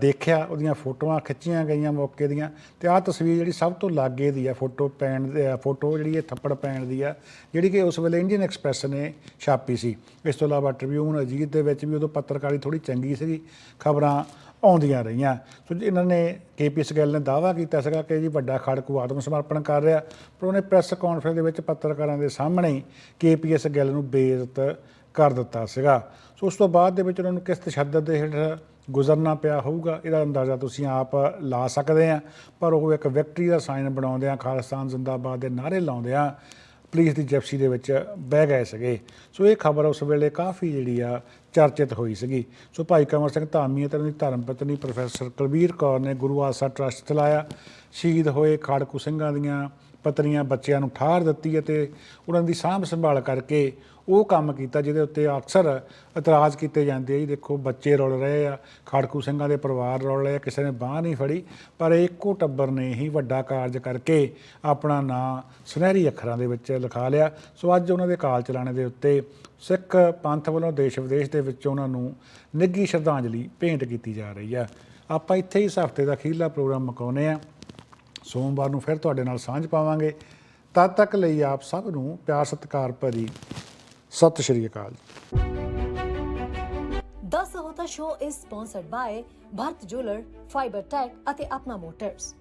ਦੇਖਿਆ, ਉਹਦੀਆਂ ਫੋਟੋਆਂ ਖਿੱਚੀਆਂ ਗਈਆਂ ਮੌਕੇ ਦੀਆਂ। ਤੇ ਆਹ ਤਸਵੀਰ ਜਿਹੜੀ ਸਭ ਤੋਂ ਲਾਗੇ ਦੀ ਆ, ਫੋਟੋ ਪੈਣ ਦੇ ਫੋਟੋ ਜਿਹੜੀ ਇਹ ਥੱਪੜ ਪੈਣ ਦੀ ਆ, ਜਿਹੜੀ ਕਿ ਉਸ ਵੇਲੇ ਇੰਡੀਅਨ ਐਕਸਪ੍ਰੈਸ ਨੇ ਛਾਪੀ ਸੀ। ਇਸ ਤੋਂ ਇਲਾਵਾ ਟ੍ਰਿਬਿਊਨ ਅਜੀਤ ਦੇ ਵਿੱਚ ਵੀ ਉਦੋਂ ਪੱਤਰਕਾਰੀ ਥੋੜੀ ਚੰਗੀ ਸੀਗੀ, ਖਬਰਾਂ ਆਉਂਦੀਆਂ ਰਹੀਆਂ। ਸੋ ਇਹਨਾਂ ਨੇ ਕੇਪੀਐਸ ਗੱਲ ਨੇ ਦਾਅਵਾ ਕੀਤਾ ਸੀਗਾ ਕਿ ਜੀ ਵੱਡਾ ਖੜਕੂ ਆਤਮ ਸਮਰਪਣ ਕਰ ਰਿਹਾ, ਪਰ ਉਹਨੇ ਪ੍ਰੈਸ ਕਾਨਫਰੰਸ ਦੇ ਵਿੱਚ ਪੱਤਰਕਾਰਾਂ ਦੇ ਸਾਹਮਣੇ ਹੀ ਕੇਪੀਐਸ ਗੱਲ ਨੂੰ ਬੇਇੱਜ਼ਤ ਕਰ ਦਿੱਤਾ ਸੀਗਾ। ਸੋ ਉਸ ਤੋਂ ਬਾਅਦ ਦੇ ਵਿੱਚ ਉਹਨਾਂ ਨੂੰ ਕਿਸ ਤਸ਼ੱਦਦ ਦੇ ਹੇਠ ਗੁਜ਼ਰਨਾ ਪਿਆ ਹੋਊਗਾ। ਇਹਦਾ ਅੰਦਾਜ਼ਾ ਤੁਸੀਂ ਆਪ ਲਾ ਸਕਦੇ ਆ। ਪਰ ਉਹ ਇੱਕ ਵਿਕਟਰੀ ਦਾ ਸਾਈਨ ਬਣਾਉਂਦੇ ਆ, ਖਾਲਿਸਤਾਨ ਜ਼ਿੰਦਾਬਾਦ ਦੇ ਨਾਅਰੇ ਲਾਉਂਦੇ ਆ, ਪੁਲਿਸ ਦੀ ਜੈਪਸੀ ਦੇ ਵਿੱਚ ਬਹਿ ਗਏ ਸੀਗੇ। ਸੋ ਇਹ ਖਬਰ ਉਸ ਵੇਲੇ ਕਾਫੀ ਜਿਹੜੀ ਆ ਚਰਚਿਤ ਹੋਈ ਸੀਗੀ। ਸੋ ਭਾਈ ਕਮਰ ਸਿੰਘ ਧਾਮੀ ਅਤੇ ਉਹਨਾਂ ਦੀ ਧਰਮ ਪਤਨੀ ਪ੍ਰੋਫੈਸਰ ਕੁਲਬੀਰ ਕੌਰ ਨੇ ਗੁਰੂ ਆਸਾ ਟਰਸਟ ਚਲਾਇਆ ਸ਼ਹੀਦ ਹੋਏ ਖਾੜਕੂ ਸਿੰਘਾਂ ਦੀਆਂ ਪਤਨੀਆਂ ਬੱਚਿਆਂ ਨੂੰ ਠਾਰ ਦਿੱਤੀ ਅਤੇ ਉਹਨਾਂ ਦੀ ਸਾਂਭ ਸੰਭਾਲ ਕਰਕੇ ਉਹ ਕੰਮ ਕੀਤਾ ਜਿਹਦੇ ਉੱਤੇ ਅਕਸਰ ਇਤਰਾਜ਼ ਕੀਤੇ ਜਾਂਦੇ ਆ ਜੀ, ਦੇਖੋ ਬੱਚੇ ਰੁਲ ਰਹੇ ਆ, ਖਾੜਕੂ ਸਿੰਘਾਂ ਦੇ ਪਰਿਵਾਰ ਰੁਲ ਰਹੇ ਆ, ਕਿਸੇ ਨੇ ਬਾਹ ਨਹੀਂ ਫੜੀ, ਪਰ ਇੱਕੋ ਟੱਬਰ ਨੇ ਹੀ ਵੱਡਾ ਕਾਰਜ ਕਰਕੇ ਆਪਣਾ ਨਾਂ ਸੁਨਹਿਰੀ ਅੱਖਰਾਂ ਦੇ ਵਿੱਚ ਲਿਖਾ ਲਿਆ। ਸੋ ਅੱਜ ਉਹਨਾਂ ਦੇ ਕਾਲ ਚਲਾਣੇ ਦੇ ਉੱਤੇ ਸਿੱਖ ਪੰਥ ਵੱਲੋਂ ਦੇਸ਼ ਵਿਦੇਸ਼ ਦੇ ਵਿੱਚ ਉਹਨਾਂ ਨੂੰ ਨਿੱਘੀ ਸ਼ਰਧਾਂਜਲੀ ਭੇਂਟ ਕੀਤੀ ਜਾ ਰਹੀ ਆ। ਆਪਾਂ ਇੱਥੇ ਹੀ ਇਸ ਹਫ਼ਤੇ ਦਾ ਅਖੀਰਲਾ ਪ੍ਰੋਗਰਾਮ ਮੁਕਾਉਂਦੇ ਆ ਸੋਮਵਾਰ ਨੂੰ ਫਿਰ ਤੁਹਾਡੇ ਨਾਲ ਸਾਂਝ ਪਾਵਾਂਗੇ। ਤਦ ਤੱਕ ਲਈ ਆਪ ਸਭ ਨੂੰ ਪਿਆਰ, ਸਤਿਕਾਰ ਭਰੀ ਸਤਿ ਸ਼੍ਰੀ ਅਕਾਲ ਦਸ ਹੋਤਾ show is sponsored by Bharat jeweller fibre tech ਅਤੇ ਆਪਣਾ ਮੋਟਰਸ